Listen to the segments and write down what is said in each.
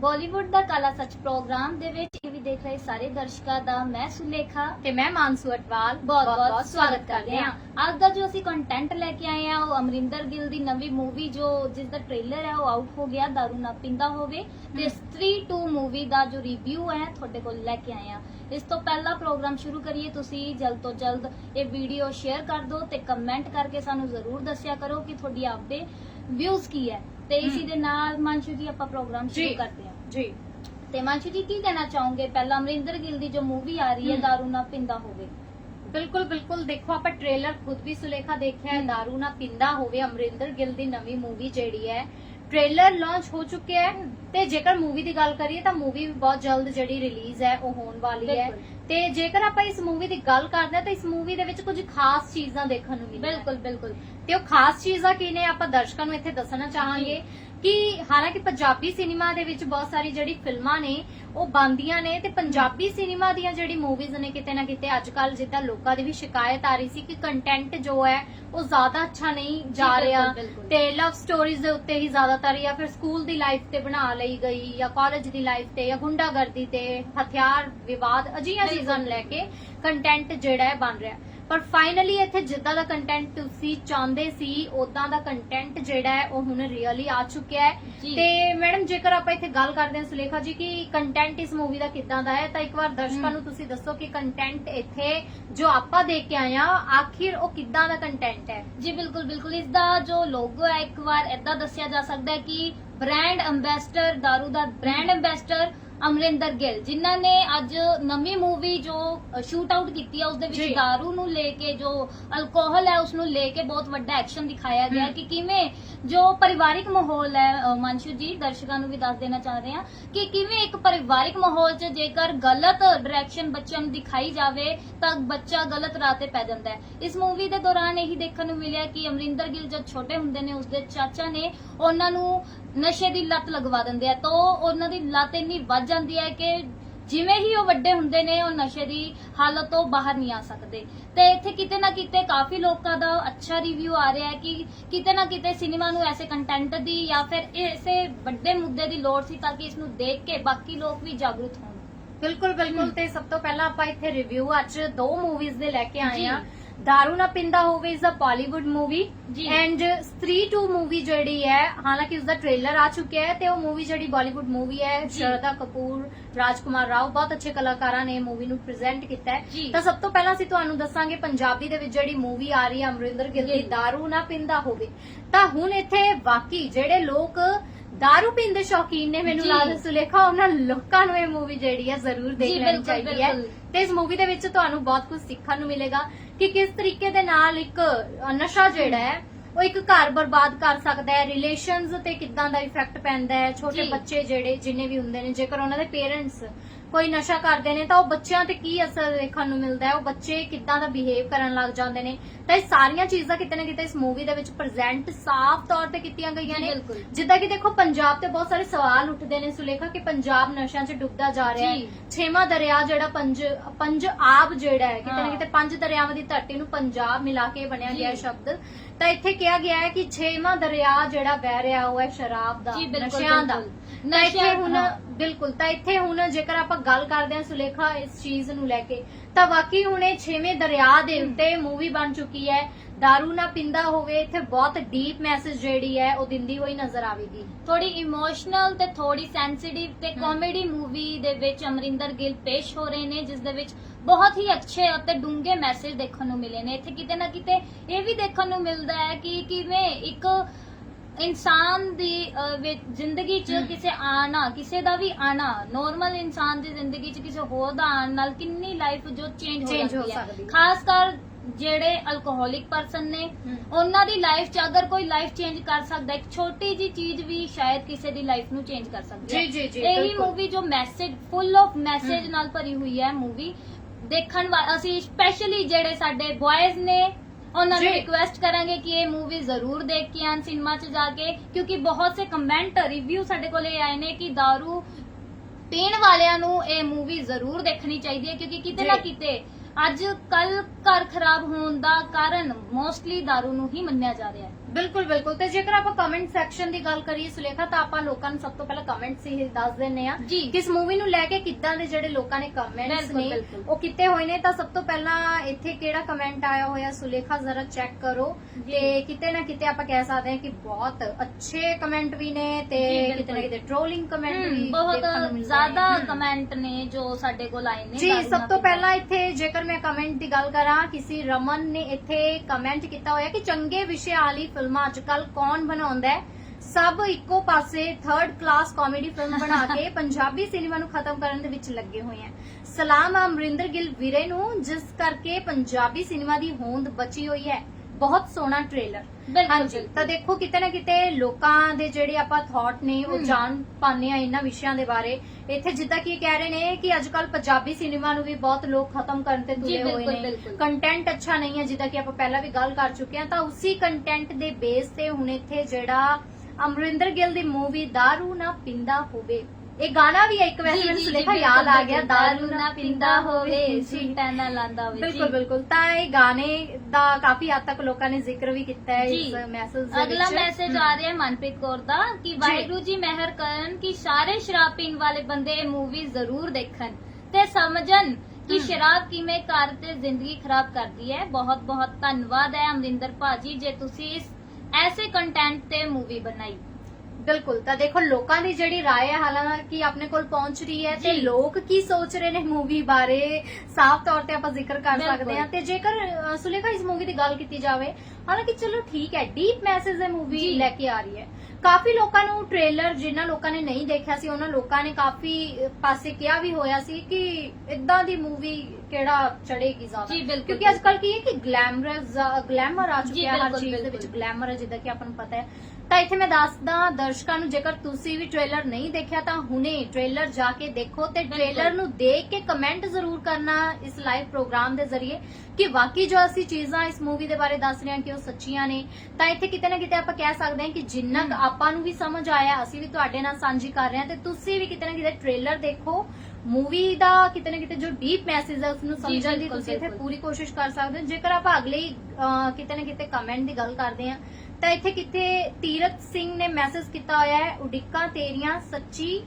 ਬਾਲੀਵੁੱਡ ਦਾ ਕਾਲਾ ਸੱਚ ਪ੍ਰੋਗਰਾਮ ਦੇ ਵਿੱਚ ਇਹ ਵੀ ਦੇਖ ਰਹੇ ਸਾਰੇ ਦਰਸ਼ਕਾਂ ਦਾ ਮੈਂ ਸੁਲੇਖਾ ਤੇ ਮੈਂ ਮਾਨਸੂ ਅਟਵਾਲ। ਬਹੁਤ ਬਹੁਤ ਸਵਾਗਤ ਕਰਦੇ ਹਾਂ। ਅੱਜ ਦਾ ਜੋ ਅਸੀਂ ਕੰਟੈਂਟ ਲੈ ਕੇ ਆਏ ਆ ਉਹ ਅਮਰਿੰਦਰ ਗਿੱਲ ਦੀ ਨਵੀਂ ਮੂਵੀ ਜੋ ਜਿਸ ਦਾ ਟ੍ਰੇਲਰ ਹੈ ਉਹ ਆਊਟ ਹੋ ਗਿਆ ਦਾਰੂ ਨਾ ਪਿੰਦਾ ਹੋਵੇ। ਤੇ ਸਤਰੀ 2 ਮੂਵੀ ਦਾ ਜੋ ਰਿਵਿਊ ਹੈ ਤੁਹਾਡੇ ਕੋਲ ਲੈ ਕੇ ਆਏ ਆ ਇਸ ਤੋਂ ਪਹਿਲਾਂ ਪ੍ਰੋਗਰਾਮ ਸ਼ੁਰੂ ਕਰੀਏ ਤੁਸੀਂ ਜਲਦ ਤੋਂ ਜਲਦ ਇਹ ਵੀਡੀਓ ਸ਼ੇਅਰ ਕਰ ਦਿਓ ਤੇ ਕਮੈਂਟ ਕਰਕੇ ਸਾਨੂੰ ਜ਼ਰੂਰ ਦੱਸਿਆ ਕਰੋ ਕਿ ਤੁਹਾਡੀ ਆਪਦੇ ਵਿਊਜ਼ ਕੀ ਹੈ। ਤੇ ਇਸੇ। ਦੇ ਨਾਲ ਮਾਨਸ਼ੂ ਜੀ ਆਪਾਂ ਪ੍ਰੋਗਰਾਮ ਸ਼ੁਰੂ। ਕਰਦੇ ਹਾਂ ਜੀ ਤੇ ਮਾਨਸ਼ੂ ਜੀ ਕੀ ਕਹਿਣਾ ਚਾਹੋਗੇ ਪਹਿਲਾਂ ਅਮਰਿੰਦਰ ਗਿੱਲ ਦੀ ਜੋ ਮੂਵੀ ਆ ਰਹੀ ਹੈ। ਦਾਰੂ ਨਾ ਪਿੰਦਾ ਹੋਵੇ ਬਿਲਕੁਲ ਬਿਲਕੁਲ ਦੇਖੋ ਆਪਾਂ ਟ੍ਰੇਲਰ ਖੁਦ ਵੀ ਸੁਲੇਖਾ ਦੇਖਿਆ ਹੈ। ਦਾਰੂ ਨਾ ਪਿੰਦਾ ਹੋਵੇ ਅਮਰਿੰਦਰ ਗਿੱਲ ਦੀ ਨਵੀਂ ਮੂਵੀ ਜਿਹੜੀ ਹੈ ਟ੍ਰੇਲਰ ਲਾਂਚ ਹੋ ਚੁੱਕਿਆ ਹੈ ਤੇ ਜੇਕਰ ਮੂਵੀ ਦੀ ਗੱਲ ਕਰੀਏ ਤਾਂ ਮੂਵੀ ਵੀ ਬਹੁਤ ਜਲਦ ਜਿਹੜੀ ਰਿਲੀਜ਼ ਹੈ ਉਹ ਹੋਣ ਵਾਲੀ ਹੈ। ਬਿਲਕੁਲ। ਤੇ ਜੇਕਰ ਆਪਾਂ ਇਸ ਮੂਵੀ ਦੀ ਗੱਲ ਕਰਦੇ ਹਾਂ ਤਾਂ ਇਸ ਮੂਵੀ ਦੇ ਵਿੱਚ ਕੁਝ ਖਾਸ ਚੀਜ਼ਾਂ ਦੇਖਣ ਨੂੰ ਮਿਲੀਆਂ ਬਿਲਕੁਲ ਬਿਲਕੁਲ। ਤੇ ਉਹ ਖਾਸ ਚੀਜ਼ਾਂ ਕੀ ਨੇ ਆਪਾਂ ਦਰਸ਼ਕਾਂ ਨੂੰ ਇੱਥੇ ਦੱਸਣਾ ਚਾਹਾਂਗੇ। ਕਿ ਹਾਲਾਂਕਿ ਪੰਜਾਬੀ ਸਿਨੇਮਾ ਦੇ ਵਿੱਚ ਬਹੁਤ ਸਾਰੀ ਜਿਹੜੀ ਫਿਲਮਾਂ ਨੇ ਉਹ ਬੰਦੀਆਂ ਨੇ ਤੇ ਪੰਜਾਬੀ ਸਿਨੇਮਾ ਦੀਆਂ ਜਿਹੜੀ ਮੂਵੀਜ਼ ਨੇ ਕਿਤੇ ਨਾ ਕਿਤੇ ਅੱਜ ਕੱਲ ਜਿੱਦਾਂ ਲੋਕਾਂ ਦੀ ਵੀ ਸ਼ਿਕਾਇਤ ਆ ਰਹੀ ਸੀ ਕਿ ਕੰਟੈਂਟ ਜੋ ਹੈ ਉਹ ਜ਼ਿਆਦਾ ਅੱਛਾ ਨਹੀਂ ਜਾ ਰਿਹਾ। ਤੇ ਲਵ ਸਟੋਰੀਜ਼ ਦੇ ਉੱਤੇ ਹੀ ਜ਼ਿਆਦਾਤਰ ਜਾਂ ਫਿਰ ਸਕੂਲ ਦੀ ਲਾਈਫ ਤੇ ਬਣਾ ਲਈ ਗਈ ਜਾਂ ਕਾਲਜ ਦੀ ਲਾਈਫ ਤੇ ਜਾਂ ਗੁੰਡਾਗਰਦੀ ਤੇ ਹਥਿਆਰ ਵਿਵਾਦ ਅਜਿਹੀਆਂ ਚੀਜ਼ਾਂ ਲੈ ਕੇ ਕੰਟੈਂਟ ਜਿਹੜਾ ਹੈ ਬਣ ਰਿਹਾ ਪਰ ਫਾਈਨਲੀ ਇੱਥੇ ਜਿੱਦਾਂ ਦਾ ਕੰਟੈਂਟ ਤੁਸੀਂ ਚਾਹੁੰਦੇ ਸੀ ਉਦਾਂ ਦਾ ਕੰਟੈਂਟ ਜਿਹੜਾ ਹੈ ਉਹ ਹੁਣ ਰੀਅਲੀ ਆ ਚੁੱਕਿਆ ਹੈ। ਤੇ ਮੈਡਮ ਜੇਕਰ ਆਪਾਂ ਇੱਥੇ ਗੱਲ ਕਰਦੇ ਹਾਂ ਸੁਲੇਖਾ ਜੀ ਕਿ ਕੰਟੈਂਟ ਇਸ ਮੂਵੀ ਦਾ ਕਿੱਦਾਂ ਦਾ ਹੈ ਤਾਂ ਇੱਕ ਵਾਰ ਦਰਸ਼ਕਾਂ। ਨੂੰ ਤੁਸੀਂ ਦੱਸੋ ਕਿ ਕੰਟੈਂਟ ਇੱਥੇ ਜੋ ਆਪਾਂ ਦੇਖ ਕੇ ਆਏ ਆ ਆਖਿਰ ਉਹ ਕਿੱਦਾਂ ਦਾ ਕੰਟੈਂਟ ਹੈ ਜੀ ਬਿਲਕੁਲ ਬਿਲਕੁਲ ਇਸ ਦਾ ਜੋ ਲੋਗੋ ਹੈ ਇੱਕ ਵਾਰ ਏਦਾਂ ਦੱਸਿਆ ਜਾ ਸਕਦਾ ਹੈ ਕਿ ਬ੍ਰਾਂਡ ਐਮਬੈਸਡਰ दारू ਦਾ ਬ੍ਰਾਂਡ ਐਮਬੈਸਡਰ ਅਮਰਿੰਦਰ ਗਿੱਲ ਜਿਨ੍ਹਾਂ ਨੇ ਅੱਜ ਨਵੀਂ ਮੂਵੀ ਜੋ ਸ਼ੂਟ ਆਊਟ ਕੀਤੀ ਹੈ ਉਸ ਦੇ ਵਿੱਚ ਜੀ। दारू ਨੂੰ ਲੈ ਕੇ ਜੋ ਅਲਕੋਹਲ ਹੈ ਉਸ ਨੂੰ ਲੈ ਕੇ ਬਹੁਤ ਵੱਡਾ ਐਕਸ਼ਨ ਦਿਖਾਇਆ ਗਿਆ ਹੈ। ਕਿ ਕਿਵੇਂ ਜੋ ਪਰਿਵਾਰਿਕ ਮਾਹੌਲ ਹੈ ਅ, ਮਾਨਸ਼ੂ ਜੀ ਦਰਸ਼ਕਾਂ ਨੂੰ ਵੀ ਦੱਸ ਦੇਣਾ ਚਾਹ ਰਹੇ ਹਾਂ ਕਿ ਕਿਵੇਂ ਇੱਕ ਪਰਿਵਾਰਿਕ ਮਾਹੌਲ 'ਚ ਜੇਕਰ ਗਲਤ ਡਾਇਰੈਕਸ਼ਨ ਬੱਚਿਆਂ ਨੂੰ ਦਿਖਾਈ ਜਾਵੇ ਤਾਂ ਬੱਚਾ ਗਲਤ ਰਾਹ ਤੇ ਪੈ ਜਾਂਦਾ ਹੈ ਇਸ ਮੂਵੀ ਦੇ ਦੌਰਾਨ ਇਹੀ ਦੇਖਣ ਨੂੰ ਮਿਲਿਆ ਕਿ ਅਮਰਿੰਦਰ ਗਿੱਲ ਜਦ ਛੋਟੇ ਹੁੰਦੇ ਨੇ ਉਸਦੇ ਚਾਚਾ ਨੇ ਉਹਨਾਂ ਨੂੰ ਨਸ਼ੇ ਦੀ ਲੱਤ ਲਗਵਾ ਦਿੰਦੇ ਆ ਤਾਂ ਉਹਨਾਂ ਦੀ ਲੱਤ ਇੰਨੀ ਵੱਧ ਜਾਂਦੀ ਹੈ ਕਿ ਜਿਵੇਂ ਹੀ ਉਹ ਵੱਡੇ ਹੁੰਦੇ ਨੇ ਉਹ ਨਸ਼ੇ ਦੀ ਹਾਲਤ ਤੋਂ ਬਾਹਰ ਨਹੀਂ ਆ ਸਕਦੇ ਤੇ ਇੱਥੇ ਕਿਤੇ ਨਾ ਕਿਤੇ ਕਾਫੀ ਲੋਕਾਂ ਦਾ ਅੱਛਾ ਰਿਵਿਊ ਆ ਰਿਹਾ ਹੈ ਕਿ ਕਿਤੇ ਨਾ ਕਿਤੇ ਸਿਨੇਮਾ ਨੂੰ ਐਸੇ ਕੰਟੈਂਟ ਦੀ ਜਾਂ ਫਿਰ ਐਸੇ ਵੱਡੇ ਮੁੱਦੇ ਦੀ ਲੋੜ ਸੀ ਤਾਂ ਕਿ ਇਸ ਨੂੰ ਦੇਖ ਕੇ ਬਾਕੀ ਲੋਕ ਵੀ ਜਾਗਰੂਕ ਹੋਣ ਬਿਲਕੁਲ ਬਿਲਕੁਲ। ਤੇ ਸਭ ਤੋਂ ਪਹਿਲਾਂ ਆਪਾਂ ਇੱਥੇ ਰਿਵਿਊ ਅੱਜ ਦੋ ਮੂਵੀਜ਼ ਦੇ ਲੈ ਕੇ ਆਏ। ਆ ਦਾਰੂ ਨਾ ਪਿੰਦਾ ਹੋਵੇ ਇਸ ਅ ਬਾਲੀਵੁੱਡ ਮੂਵੀ ਜੀ। ਐਂਡ ਸਤਰੀ 2 ਮੂਵੀ ਜਿਹੜੀ ਹੈ ਹਾਲਾਂਕਿ ਉਸ ਦਾ ਟ੍ਰੇਲਰ ਆ ਚੁੱਕਿਆ ਹੈ ਤੇ ਉਹ ਮੂਵੀ ਜਿਹੜੀ ਬਾਲੀਵੁੱਡ ਮੂਵੀ ਹੈ ਜੀ। ਸ਼ਰਦਾ ਕਪੂਰ ਰਾਜਕੁਮਾਰ ਰਾਓ ਬਹੁਤ ਅੱਛੇ ਕਲਾਕਾਰਾਂ ਨੇ ਮੂਵੀ ਨੂੰ ਪ੍ਰੈਜ਼ੈਂਟ ਕੀਤਾ ਹੈ ਜੀ। ਤਾਂ ਸਭ ਤੋਂ ਪਹਿਲਾਂ ਅਸੀਂ ਤੁਹਾਨੂੰ ਦੱਸਾਂਗੇ ਪੰਜਾਬੀ ਦੇ ਵਿੱਚ ਜਿਹੜੀ ਮੂਵੀ ਆ ਰਹੀ ਹੈ ਅਮਰਿੰਦਰ ਗਿੱਲ ਦੀ ਜੀ। ਦਾਰੂ ਨਾ ਪਿੰਦਾ ਹੋਵੇ ਤਾਂ ਹੁਣ ਇੱਥੇ ਬਾਕੀ ਜਿਹੜੇ ਲੋਕ ਦਾਰੂ ਪੀਣ ਦੇ ਸ਼ੌਕੀਨ ਨੇ ਮੈਨੂੰ ਜੀ। ਲੱਗਦਾ ਸੁਲੇਖਾ ਉਹਨਾਂ ਲੋਕਾਂ ਨੂੰ ਇਹ ਮੂਵੀ ਜਿਹੜੀ ਹੈ ਜ਼ਰੂਰ ਦੇਖ ਜੀ, ਲੈਣੀ ਬਿਲਕੁਲ, ਚਾਹੀਦੀ ਹੈ ਬਿਲਕੁਲ। ਤੇ ਇਸ ਮੂਵੀ ਦੇ ਵਿੱਚ ਤੁਹਾਨੂੰ ਬਹੁਤ ਕੁਝ ਸਿੱਖਣ ਨੂੰ ਮਿਲੇਗਾ ਕਿ ਕਿਸ ਤਰੀਕੇ ਦੇ ਨਾਲ ਇੱਕ ਨਸ਼ਾ ਜਿਹੜਾ ਹੈ ਉਹ ਇੱਕ ਘਰ ਬਰਬਾਦ ਕਰ ਸਕਦਾ ਹੈ ਰਿਲੇਸ਼ਨਸ ਤੇ ਕਿੱਦਾਂ ਦਾ ਇਫੈਕਟ ਪੈਂਦਾ ਹੈ ਛੋਟੇ। ਬੱਚੇ ਜਿਹੜੇ ਜਿੰਨੇ ਵੀ ਹੁੰਦੇ ਨੇ ਜੇਕਰ ਉਹਨਾਂ ਦੇ ਪੇਰੈਂਟਸ ਕੋਈ ਨਸ਼ਾ ਕਰਦੇ ਨੇ ਤਾਂ ਉਹ ਬੱਚਿਆਂ ਤੇ ਕੀ ਅਸਰ ਦੇਖਣ ਨੂੰ ਮਿਲਦਾ ਹੈ ਉਹ ਬੱਚੇ ਕਿੱਦਾਂ ਦਾ ਬਿਹੇਵ ਕਰਨ ਲੱਗ ਜਾਂਦੇ ਨੇ ਤਾਂ ਇਹ ਸਾਰੀਆਂ ਚੀਜ਼ਾਂ ਕਿਤੇ ਨਾ ਕਿਤੇ ਇਸ ਮੂਵੀ ਦੇ ਵਿੱਚ ਪ੍ਰੈਜ਼ੈਂਟ ਸਾਫ਼ ਤੌਰ ਤੇ ਕੀਤੀਆਂ ਗਈਆਂ ਨੇ। ਜਿੱਦਾਂ ਕਿ ਦੇਖੋ ਪੰਜਾਬ ਤੇ ਬਹੁਤ ਸਾਰੇ ਸਵਾਲ ਉੱਠਦੇ ਨੇ ਸੁਲੇਖਾ ਕਿ ਪੰਜਾਬ ਨਸ਼ਿਆਂ 'ਚ ਡੁੱਬਦਾ ਜਾ ਰਿਹਾ ਹੈ। ਛੇਵਾਂ ਦਰਿਆ ਜਿਹੜਾ ਪੰਜ ਪੰਜ ਆਬ ਜਿਹੜਾ ਹੈ ਕਿਤੇ ਨਾ। ਕਿਤੇ ਪੰਜ ਦਰਿਆਵਾਂ ਦੀ ਧਰਤੀ ਨੂੰ ਪੰਜਾਬ ਮਿਲਾ ਕੇ ਬਣਿਆ। ਗਿਆ ਸ਼ਬਦ ਤਾਂ ਇੱਥੇ ਕਿਹਾ ਗਿਆ ਹੈ ਕਿ ਛੇਵਾਂ ਦਰਿਆ ਜਿਹੜਾ ਵਹਿ ਰਿਹਾ ਉਹ ਹੈ ਸ਼ਰਾਬ ਦਾ ਨਸ਼ਿਆਂ ਦਾ। ਤਾਂ ਇੱਥੇ ਨਸ਼ਿਆਂ- ਹੁਣ ਹਾਂ। ਬਿਲਕੁਲ ਤਾਂ ਇੱਥੇ ਹੁਣ ਜੇਕਰ ਆਪਾਂ ਗੱਲ ਕਰਦੇ ਹਾਂ ਸੁਲੇਖਾ ਇਸ ਚੀਜ਼ ਨੂੰ ਲੈ ਕੇ ਤਾਂ ਵਾਕਈ ਹੁਣ ਇਹ ਛੇਵੇਂ ਦਰਿਆ ਦੇ ਉੱਤੇ ਮੂਵੀ ਬਣ ਚੁੱਕੀ ਹੈ दारू ਨਾ ਪਿੰਦਾ ਹੋਵੇ ਇੱਥੇ ਬਹੁਤ ਡੀਪ ਮੈਸੇਜ ਜਿਹੜੀ ਹੈ ਉਹ ਦਿੰਦੀ ਹੋਈ ਨਜ਼ਰ ਆਵੇਗੀ ਥੋੜੀ ਇਮੋਸ਼ਨਲ ਤੇ ਥੋੜੀ ਸੈਂਸਿਟਿਵ ਤੇ ਹਮ। ਕਾਮੇਡੀ ਮੂਵੀ ਦੇ ਵਿੱਚ ਅਮਰਿੰਦਰ ਗਿੱਲ ਪੇਸ਼ ਹੋ ਰਹੇ ਨੇ ਜਿਸ ਦੇ ਵਿੱਚ ਬਹੁਤ ਹੀ ਅੱਛੇ ਅਤੇ ਡੂੰਘੇ ਮੈਸੇਜ ਦੇਖਣ ਨੂੰ ਮਿਲੇ ਨੇ ਇੱਥੇ ਕਿਤੇ ਨਾ ਕਿਤੇ ਇਹ ਵੀ ਦੇਖਣ ਨੂੰ ਮਿਲਦਾ ਹੈ ਕਿ ਕਿਵੇਂ ਇੱਕ ਇਨਸਾਨ ਦੀ ਅਹ, ਵਿੱਚ ਜ਼ਿੰਦਗੀ 'ਚ। ਕਿਸੇ ਆਣਾ ਕਿਸੇ ਦਾ ਵੀ ਆਣਾ ਨਾਰਮਲ ਇਨਸਾਨ ਦੀ ਜ਼ਿੰਦਗੀ 'ਚ ਕਿਸੇ ਹੋਰ ਦਾ ਆਉਣ ਨਾਲ ਕਿੰਨੀ ਲਾਈਫ ਜੋ ਚੇਂਜ ਹੋ Change ਹੋ ਜਾਂਦੀ ਹੈ। ਖਾਸ ਕਰ ਜਿਹੜੇ ਅਲਕੋਹਲਿਕ ਪਰਸਨ ਨੇ ਹਮ। ਉਹਨਾਂ ਦੀ ਲਾਈਫ 'ਚ ਅਗਰ ਕੋਈ ਲਾਈਫ ਚੇਂਜ ਕਰ ਸਕਦਾ ਹੈ, ਇੱਕ ਛੋਟੀ ਜੀ ਚੀਜ਼ ਵੀ ਸ਼ਾਇਦ ਕਿਸੇ ਦੀ ਲਾਈਫ ਨੂੰ ਚੇਂਜ ਕਰ ਸਕਦੀ ਹੈ ਜੀ, ਜੀ, ਜੀ, ਇਹੀ ਬਿਲਕੁਲ। ਮੂਵੀ ਜੋ message full of message hmm. ਨਾਲ ਭਰੀ ਹੋਈ ਹੈ ਮੂਵੀ ਦੇਖਣ ਵਾ ਅਸੀਂ ਸਪੈਸ਼ਲੀ ਜਿਹੜੇ ਸਾਡੇ ਬॉयਜ਼ ਨੇ ਉਹਨਾਂ ਨੂੰ ਜੀ। ਰਿਕੁਐਸਟ ਕਰਾਂਗੇ ਕਿ ਇਹ ਮੂਵੀ ਜ਼ਰੂਰ ਦੇਖ ਕੇ ਆਣ ਸਿਨੇਮਾ 'ਚ ਜਾ ਕੇ ਕਿਉਂਕਿ ਬਹੁਤ ਸੇ ਕਮੈਂਟ ਰਿਵਿਊ ਸਾਡੇ ਕੋਲੇ ਆਏ ਨੇ ਕਿ दारू ਪੀਣ ਵਾਲਿਆਂ ਨੂੰ ਇਹ ਮੂਵੀ ਜ਼ਰੂਰ ਦੇਖਣੀ ਚਾਹੀਦੀ ਹੈ ਕਿਉਂਕਿ ਕਿਤੇ ਜੀ। ਨਾ ਕਿਤੇ ਅੱਜ ਕੱਲ ਘਰ ਖਰਾਬ ਹੋਣ ਦਾ ਕਾਰਨ ਮੋਸਟਲੀ दारू ਨੂੰ ਹੀ ਮੰਨਿਆ ਜਾ ਰਿਹਾ ਹੈ ਬਿਲਕੁਲ ਬਿਲਕੁਲ ਤੇ ਜੇਕਰ ਆਪਾਂ ਕਮੈਂਟ ਸੈਕਸ਼ਨ ਦੀ ਗੱਲ ਕਰੀਏ ਸੁਲੇਖਾ ਤਾਂ ਆਪਾਂ ਲੋਕਾਂ ਨੂੰ ਸਭ ਤੋਂ ਪਹਿਲਾਂ ਕਮੈਂਟਸ ਹੀ ਦੱਸ ਦਿੰਨੇ ਆ ਜੀ ਕਿਸ ਮੂਵੀ ਨੂੰ ਲੈ ਕੇ ਕਿੱਦਾਂ ਦੇ ਜਿਹੜੇ ਲੋਕਾਂ ਨੇ ਕਮੈਂਟਸ ਬਿਲਕੁਲ, ਨੇ ਬਿਲਕੁਲ। ਉਹ ਕੀਤੇ ਹੋਏ ਨੇ ਤਾਂ ਸਭ ਤੋਂ ਪਹਿਲਾਂ ਇੱਥੇ ਕਿਹੜਾ ਕਮੈਂਟ ਆਇਆ ਹੋਇਆ ਸੁਲੇਖਾ ਜ਼ਰਾ ਚੈੱਕ ਕਰੋ ਜੀ। ਤੇ ਕਿਤੇ ਨਾ ਕਿਤੇ ਆਪਾਂ ਕਹਿ ਸਕਦੇ ਹਾਂ ਕਿ ਬਹੁਤ ਅੱਛੇ ਕਮੈਂਟ ਵੀ ਨੇ ਤੇ ਜੀ, ਬਿਲਕੁਲ। ਕਿਤੇ ਨਾ ਕਿਤੇ ਟ੍ਰੋਲਿੰਗ ਕਮੈਂਟ ਹਮ, ਵੀ ਬਹੁਤ ਨੂੰ ਜ਼ਿਆਦਾ। ਹਮ। ਕਮੈਂਟ ਨੇ ਜੋ ਸਾਡੇ ਕੋਲ ਆਏ ਨੇ ਜੀ ਦਾਰੂ ਸਭ ਤੋਂ। ਪਹਿਲਾਂ ਇੱਥੇ ਜੇਕਰ ਮੈਂ ਕਮੈਂਟ ਦੀ ਗੱਲ ਕਰਾਂ ਕਿਸੇ ਰਮਨ ਨੇ ਇੱਥੇ ਕਮੈਂਟ ਕੀਤਾ ਹੋਇਆ ਕਿ ਚੰਗੇ ਵਿਸ਼ਿਆਂ ਵਾਲੀ ਫਿਲਮਾਂ ਅੱਜਕੱਲ ਕੌਣ ਬਣਾਉਂਦਾ ਹੈ? ਸਭ ਇੱਕੋ ਪਾਸੇ ਥਰਡ ਕਲਾਸ ਕਾਮੇਡੀ ਫਿਲਮ ਬਣਾ ਕੇ ਪੰਜਾਬੀ ਸਿਨੇਮਾ ਨੂੰ ਖਤਮ ਕਰਨ ਦੇ ਵਿੱਚ ਲੱਗੇ ਹੋਏ ਹੈ। ਸਲਾਮ ਆ ਅਮਰਿੰਦਰ ਗਿੱਲ ਵੀਰੇ ਨੂੰ ਜਿਸ ਕਰਕੇ ਪੰਜਾਬੀ ਸਿਨੇਮਾ ਦੀ ਹੋਂਦ ਬਚੀ ਹੋਈ ਹੈ। ਬਹੁਤ ਸੋਹਣਾ ਟ੍ਰੇਲਰ ਹਾਂਜੀ ਬਿਲਕੁਲ। ਤਾਂ ਦੇਖੋ ਕਿਤੇ ਨਾ ਕਿਤੇ ਲੋਕਾਂ ਦੇ ਜਿਹੜੇ ਆਪਾਂ ਥਾਟ ਨੇ ਉਹ ਹਮ। ਜਾਣ ਪਾਉਂਦੇ ਆ ਇਹਨਾਂ ਵਿਸ਼ਿਆਂ ਦੇ ਬਾਰੇ ਇੱਥੇ ਜਿੱਦਾਂ ਕਿ ਇਹ ਕਹਿ ਰਹੇ ਨੇ ਕਿ ਅੱਜ ਕੱਲ ਪੰਜਾਬੀ ਸਿਨੇਮਾ ਨੂੰ ਵੀ ਬਹੁਤ ਲੋਕ ਖਤਮ ਕਰਨ ਤੇ ਤੁਲੇ ਹੋਏ ਨੇ ਬਿਲਕੁਲ। ਕੰਟੈਂਟ ਅੱਛਾ ਨਹੀਂ ਹੈ ਜਿੱਦਾਂ ਕਿ ਆਪਾਂ ਪਹਿਲਾਂ ਵੀ ਗੱਲ ਕਰ ਚੁੱਕੇ ਹਾਂ ਤਾਂ ਉਸੇ ਕੰਟੈਂਟ ਦੇ ਬੇਸ ਤੇ ਹੁਣ ਇੱਥੇ ਜਿਹੜਾ ਅਮਰਿੰਦਰ ਗਿੱਲ ਦੀ ਮੂਵੀ दारू ਨਾ ਪਿੰਦਾ ਹੋਵੇ ਇਹ ਗਾਣਾ ਵੀ ਹੈ ਇੱਕ ਵੈਸੇ ਮੈਨੂੰ ਸੁਲੇਖਾ ਯਾਦ ਆ ਗਿਆ ਦਾਰੂ ਨਾ ਪੀਂਦਾ ਹੋਵੇ ਸੀਟਾਂ ਨਾ ਲਾਂਦਾ ਹੋਵੇ ਬਿਲਕੁਲ ਬਿਲਕੁਲ। ਤਾਂ ਇਹ ਗਾਣੇ ਦਾ ਕਾਫੀ ਹੱਦ ਤੱਕ ਲੋਕਾਂ ਨੇ ਜ਼ਿਕਰ ਵੀ ਕੀਤਾ ਹੈ। ਇਸ ਮੈਸੇਜ ਦੇ ਅਗਲਾ ਮੈਸੇਜ ਆ ਰਿਹਾ ਹੈ ਮਨਪ੍ਰੀਤ ਕੌਰ ਦਾ ਕਿ ਵਾਹਿਗੁਰੂ ਜੀ ਮਿਹਰ ਕਰਨ ਕਿ ਸਾਰੇ ਸ਼ਰਾਬ ਪੀਣ ਵਾਲੇ ਬੰਦੇ ਇਹ ਮੂਵੀ ਜ਼ਰੂਰ ਦੇਖਣ ਤੇ ਸਮਝਣ ਕਿ। ਸ਼ਰਾਬ ਕਿਵੇਂ ਘਰ ਤੇ ਜ਼ਿੰਦਗੀ ਖਰਾਬ ਕਰਦੀ ਹੈ। ਬਹੁਤ ਬਹੁਤ ਧੰਨਵਾਦ ਹੈ ਅਮਰਿੰਦਰ ਭਾਜੀ ਜੇ ਤੁਸੀਂ ਇਸ ਐਸੇ ਕੰਟੈਂਟ ਤੇ ਮੂਵੀ ਬਣਾਈ। ਬਿਲਕੁਲ ਤਾਂ ਦੇਖੋ ਲੋਕਾਂ ਦੀ ਜਿਹੜੀ رائے ਹੈ ਹਾਲਾਂਕਿ ਆਪਣੇ ਕੋਲ ਪਹੁੰਚ ਰਹੀ ਹੈ ਤੇ ਜੀ। ਲੋਕ ਕੀ ਸੋਚ ਰਹੇ ਨੇ ਮੂਵੀ ਬਾਰੇ ਸਾਫ਼ ਤੌਰ ਤੇ ਆਪਾਂ ਜ਼ਿਕਰ ਕਰ ਬਿਲਕੁਲ। ਸਕਦੇ ਹਾਂ ਤੇ ਜੇਕਰ ਅ, ਸੁਲੇਖਾ ਇਸ ਮੂਵੀ ਦੀ ਗੱਲ ਕੀਤੀ ਜਾਵੇ ਹਾਲਾਂਕਿ ਚਲੋ ਠੀਕ ਹੈ ਡੀਪ ਮੈਸੇਜ ਇਹ ਮੂਵੀ ਜੀ। ਲੈ ਕੇ ਆ ਰਹੀ ਹੈ ਕਾਫੀ ਲੋਕਾਂ ਨੂੰ ਟ੍ਰੇਲਰ ਜਿਨ੍ਹਾਂ ਲੋਕਾਂ ਨੇ ਨਹੀਂ ਦੇਖਿਆ ਸੀ ਉਹਨਾਂ ਲੋਕਾਂ ਨੇ ਕਾਫੀ ਅ, ਪਾਸੇ ਕਿਹਾ ਵੀ ਹੋਇਆ ਸੀ ਕਿ ਇਦਾਂ ਦੀ ਮੂਵੀ ਕਿਹੜਾ ਚੜੇਗੀ ਜ਼ਿਆਦਾ ਜੀ, ਬਿਲਕੁਲ, ਕਿਉਂਕਿ ਅੱਜ ਕੱਲ ਕੀ ਹੈ ਕਿ ਗਲੈਮਰਸ ਗਲੈਮਰ ਆ ਜੀ, ਚੁੱਕਿਆ ਹਰ ਬਿਲਕੁਲ, ਚੀਜ਼ ਦੇ ਵਿੱਚ ਬਿਲਕੁਲ। ਗਲੈਮਰ ਹੈ ਜਿੱਦਾਂ ਕਿ ਆਪਾਂ ਨੂੰ ਪਤਾ ਹੈ ਤਾਂ ਇੱਥੇ ਮੈਂ ਦੱਸਦਾ ਦਰਸ਼ਕਾਂ ਨੂੰ ਜੇਕਰ ਤੁਸੀਂ ਵੀ ਟ੍ਰੇਲਰ ਨਹੀਂ ਦੇਖਿਆ ਤਾਂ ਹੁਣੇ ਟ੍ਰੇਲਰ ਜਾ ਕੇ ਦੇਖੋ ਤੇ। ਟ੍ਰੇਲਰ ਨੂੰ ਦੇਖ ਕੇ ਕਮੈਂਟ ਜ਼ਰੂਰ ਕਰਨਾ ਇਸ ਲਾਈਵ ਪ੍ਰੋਗਰਾਮ ਦੇ ਜ਼ਰੀਏ ਕਿ ਵਾਕਈ ਜੋ ਅਸੀਂ ਚੀਜ਼ਾਂ ਇਸ ਮੂਵੀ ਦੇ ਬਾਰੇ ਦੱਸ ਰਹੇ ਹਾਂ ਕਿ ਉਹ ਸੱਚੀਆਂ ਨੇ ਤਾਂ ਇੱਥੇ ਕਿਤੇ ਨਾ ਕਿਤੇ ਆਪਾਂ ਕਹਿ ਸਕਦੇ ਹਾਂ ਕਿ ਜਿੰਨਾ ਆਪਾਂ ਨੂੰ ਵੀ ਸਮਝ ਆਇਆ ਅਸੀਂ ਵੀ ਤੁਹਾਡੇ ਨਾਲ ਸਾਂਝੀ ਕਰ ਰਹੇ ਹਾਂ ਤੇ ਤੁਸੀਂ ਵੀ ਕਿਤੇ ਨਾ ਕਿਤੇ ਟ੍ਰੇਲਰ ਦੇਖੋ ਮੂਵੀ ਦਾ ਕਿਤੇ ਨਾ ਕਿਤੇ ਜੋ ਡੀਪ ਮੈਸੇਜ ਹੈ ਉਸ ਨੂੰ ਸਮਝਣ ਦੀ ਤੁਸੀਂ ਇੱਥੇ। ਪੂਰੀ ਕੋਸ਼ਿਸ਼ ਕਰ ਸਕਦੇ ਹੋ ਜੇਕਰ ਆਪਾਂ ਅਗਲੇ ਕਿਤੇ ਨਾ ਕਿਤੇ ਕਮੈਂਟ ਦੀ ਗੱਲ ਕਰਦੇ ਹਾਂ ਤਾਂ ਇੱਥੇ ਕਿਤੇ ਤੀਰਤ ਸਿੰਘ ਨੇ ਮੈਸੇਜ ਕੀਤਾ ਹੋਇਆ ਹੈ, ਉਡਿੱਕਾ ਤੇਰੀਆਂ, ਸੱਚੀ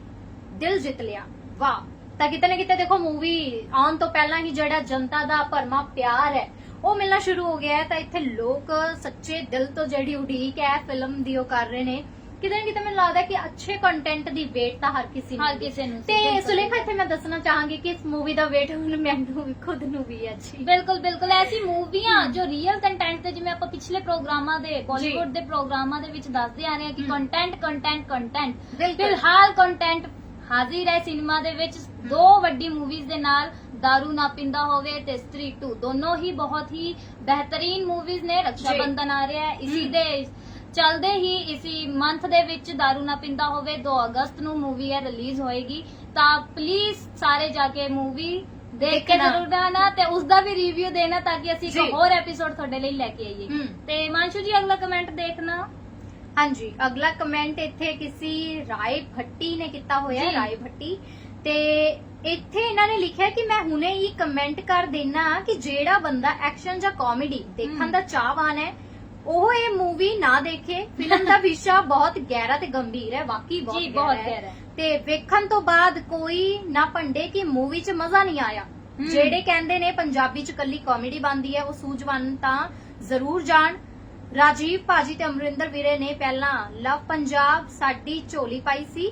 ਦਿਲ ਜਿੱਤ ਲਿਆ। ਵਾਹ, ਤਾਂ ਕਿਤੇ ਨਾ ਕਿਤੇ ਦੇਖੋ ਮੂਵੀ ਆਉਣ ਤੋਂ ਪਹਿਲਾਂ ਹੀ ਜਿਹੜਾ ਜਨਤਾ ਦਾ ਭਰਮਾ ਪਿਆਰ ਹੈ, ਉਹ ਮਿਲਣਾ ਸ਼ੁਰੂ ਹੋ ਗਿਆ ਹੈ। ਤਾਂ ਇੱਥੇ ਲੋਕ ਸੱਚੇ ਦਿਲ ਤੋਂ ਜਿਹੜੀ ਉਡੀਕ ਹੈ ਫਿਲਮ ਦੀ ਉਹ ਕਰ ਰਹੇ ਨੇ। ਕਿਤੇ ਨਾ ਕਿਤੇ ਮੈਨੂੰ ਲੱਗਦਾ ਕਿ ਅੱਛੇ ਕੰਟੈਂਟ ਦੀ ਵੇਟ ਤਾਂ ਹਰ ਕਿਸੇ ਨੂੰ ਹਰ। ਕਿਸੇ ਨੂੰ ਤੇ ਬਿਲਕੁਲ। ਸੁਲੇਖਾ ਇੱਥੇ ਮੈਂ ਦੱਸਣਾ ਚਾਹਾਂਗੀ ਕਿ ਇਸ ਮੂਵੀ ਦਾ ਵੇਟ ਹੁਣ ਮੈਨੂੰ ਵੀ ਖੁਦ ਨੂੰ ਵੀ ਹੈ ਜੀ। ਬਿਲਕੁਲ ਬਿਲਕੁਲ। ਐਸੀ ਮੂਵੀਆਂ ਜੋ ਰੀਅਲ ਕੰਟੈਂਟ ਤੇ ਜਿਵੇਂ ਆਪਾਂ ਪਿਛਲੇ ਪ੍ਰੋਗਰਾਮਾਂ ਦੇ ਬਾਲੀਵੁੱਡ ਦੇ ਪ੍ਰੋਗਰਾਮਾਂ ਦੇ ਵਿੱਚ ਦੱਸਦੇ ਆ ਰਹੇ ਹਾਂ ਕਿ ਹਮ। ਕੰਟੈਂਟ ਕੰਟੈਂਟ ਕੰਟੈਂਟ ਬਿਲਕੁਲ। ਫਿਲਹਾਲ ਕੰਟੈਂਟ ਹਾਜ਼ਰ ਹੈ ਸਿਨੇਮਾ ਦੇ ਵਿੱਚ। ਦੋ ਵੱਡੀ ਮੂਵੀਜ਼ ਦੇ ਨਾਲ दारू ਨਾ ਪਿੰਦਾ ਹੋਵੇ ਤੇ ਸਟਰੀ 2 ਦੋਨੋਂ ਹੀ ਬਹੁਤ ਹੀ ਬਿਹਤਰੀਨ ਮੂਵੀਜ਼ ਨੇ। ਰਕਸ਼ਾ ਜੀ। ਬੰਧਨ ਆ ਰਿਹਾ ਹੈ। ਇਸੀ ਹਮ। ਦੇ ਚਲਦੇ ਹੀ ਇਸੀ ਮੰਥ ਦੇ ਵਿੱਚ दारू ਨਾ ਪਿੰਦਾ ਹੋਵੇ 2 ਅਗਸਤ ਨੂੰ ਮੂਵੀ ਹੈ ਰਿਲੀਜ਼ ਹੋਏਗੀ ਤਾਂ ਪਲੀਜ਼ ਸਾਰੇ ਜਾ ਕੇ ਮੂਵੀ ਦੇਖ ਕੇ ਦੇਖਣਾ। ਜ਼ਰੂਰ ਜਾਣਾ ਤੇ ਉਸ ਦਾ ਵੀ ਰਿਵਿਊ ਦੇਣਾ ਤਾਂ ਕਿ ਅਸੀਂ ਜੀ। ਇੱਕ ਹੋਰ ਐਪੀਸੋਡ ਤੁਹਾਡੇ ਲਈ ਲੈ ਕੇ ਆਈਏ ਹਮ। ਤੇ ਮਾਨਸ਼ੂ ਜੀ ਅਗਲਾ ਕਮੈਂਟ ਦੇਖਣਾ ਹਾਂਜੀ ਅਗਲਾ ਕਮੈਂਟ ਇੱਥੇ ਕਿਸੇ ਰਾਏ ਭੱਟੀ ਨੇ ਕੀਤਾ ਹੋਇਆ ਹੈ ਜੀ। ਰਾਏ ਭੱਟੀ ਤੇ ਇੱਥੇ ਇਹਨਾਂ ਨੇ ਲਿਖਿਆ ਕਿ ਮੈਂ ਹੁਣੇ ਹੀ ਕਮੈਂਟ ਕਰ ਦੇਣਾ ਕਿ ਜਿਹੜਾ ਬੰਦਾ ਐਕਸ਼ਨ ਜਾਂ ਕਾਮੇਡੀ ਦੇਖਣ ਹਮ। ਦਾ ਚਾਹਵਾਨ ਹੈ ਉਹ ਇਹ ਮੂਵੀ ਨਾ ਦੇਖੇ। ਫਿਲਮ ਦਾ ਵਿਸ਼ਾ ਬਹੁਤ ਗਹਿਰਾ ਤੇ ਗੰਭੀਰ ਹੈ ਵਾਕਈ ਬਹੁਤ ਜੀ ਗਹਿਰਾ ਬਹੁਤ ਹੈ। ਗਹਿਰਾ ਹੈ। ਤੇ ਵੇਖਣ ਤੋਂ ਬਾਅਦ ਕੋਈ ਨਾ ਭੰਡੇ ਕਿ ਮੂਵੀ 'ਚ ਮਜ਼ਾ ਨਹੀਂ ਆਇਆ। ਜਿਹੜੇ ਕਹਿੰਦੇ ਨੇ ਪੰਜਾਬੀ 'ਚ ਕੱਲੀ ਕਾਮੇਡੀ ਬਣਦੀ ਹੈ ਉਹ ਸੂਝਵਾਨ ਤਾਂ ਜ਼ਰੂਰ ਜਾਣ। ਰਾਜੀਵ ਭਾਜੀ ਤੇ ਅਮਰਿੰਦਰ ਵੀਰੇ ਨੇ ਪਹਿਲਾਂ ਲਵ ਪੰਜਾਬ ਸਾਡੀ ਝੋਲੀ ਪਾਈ ਸੀ।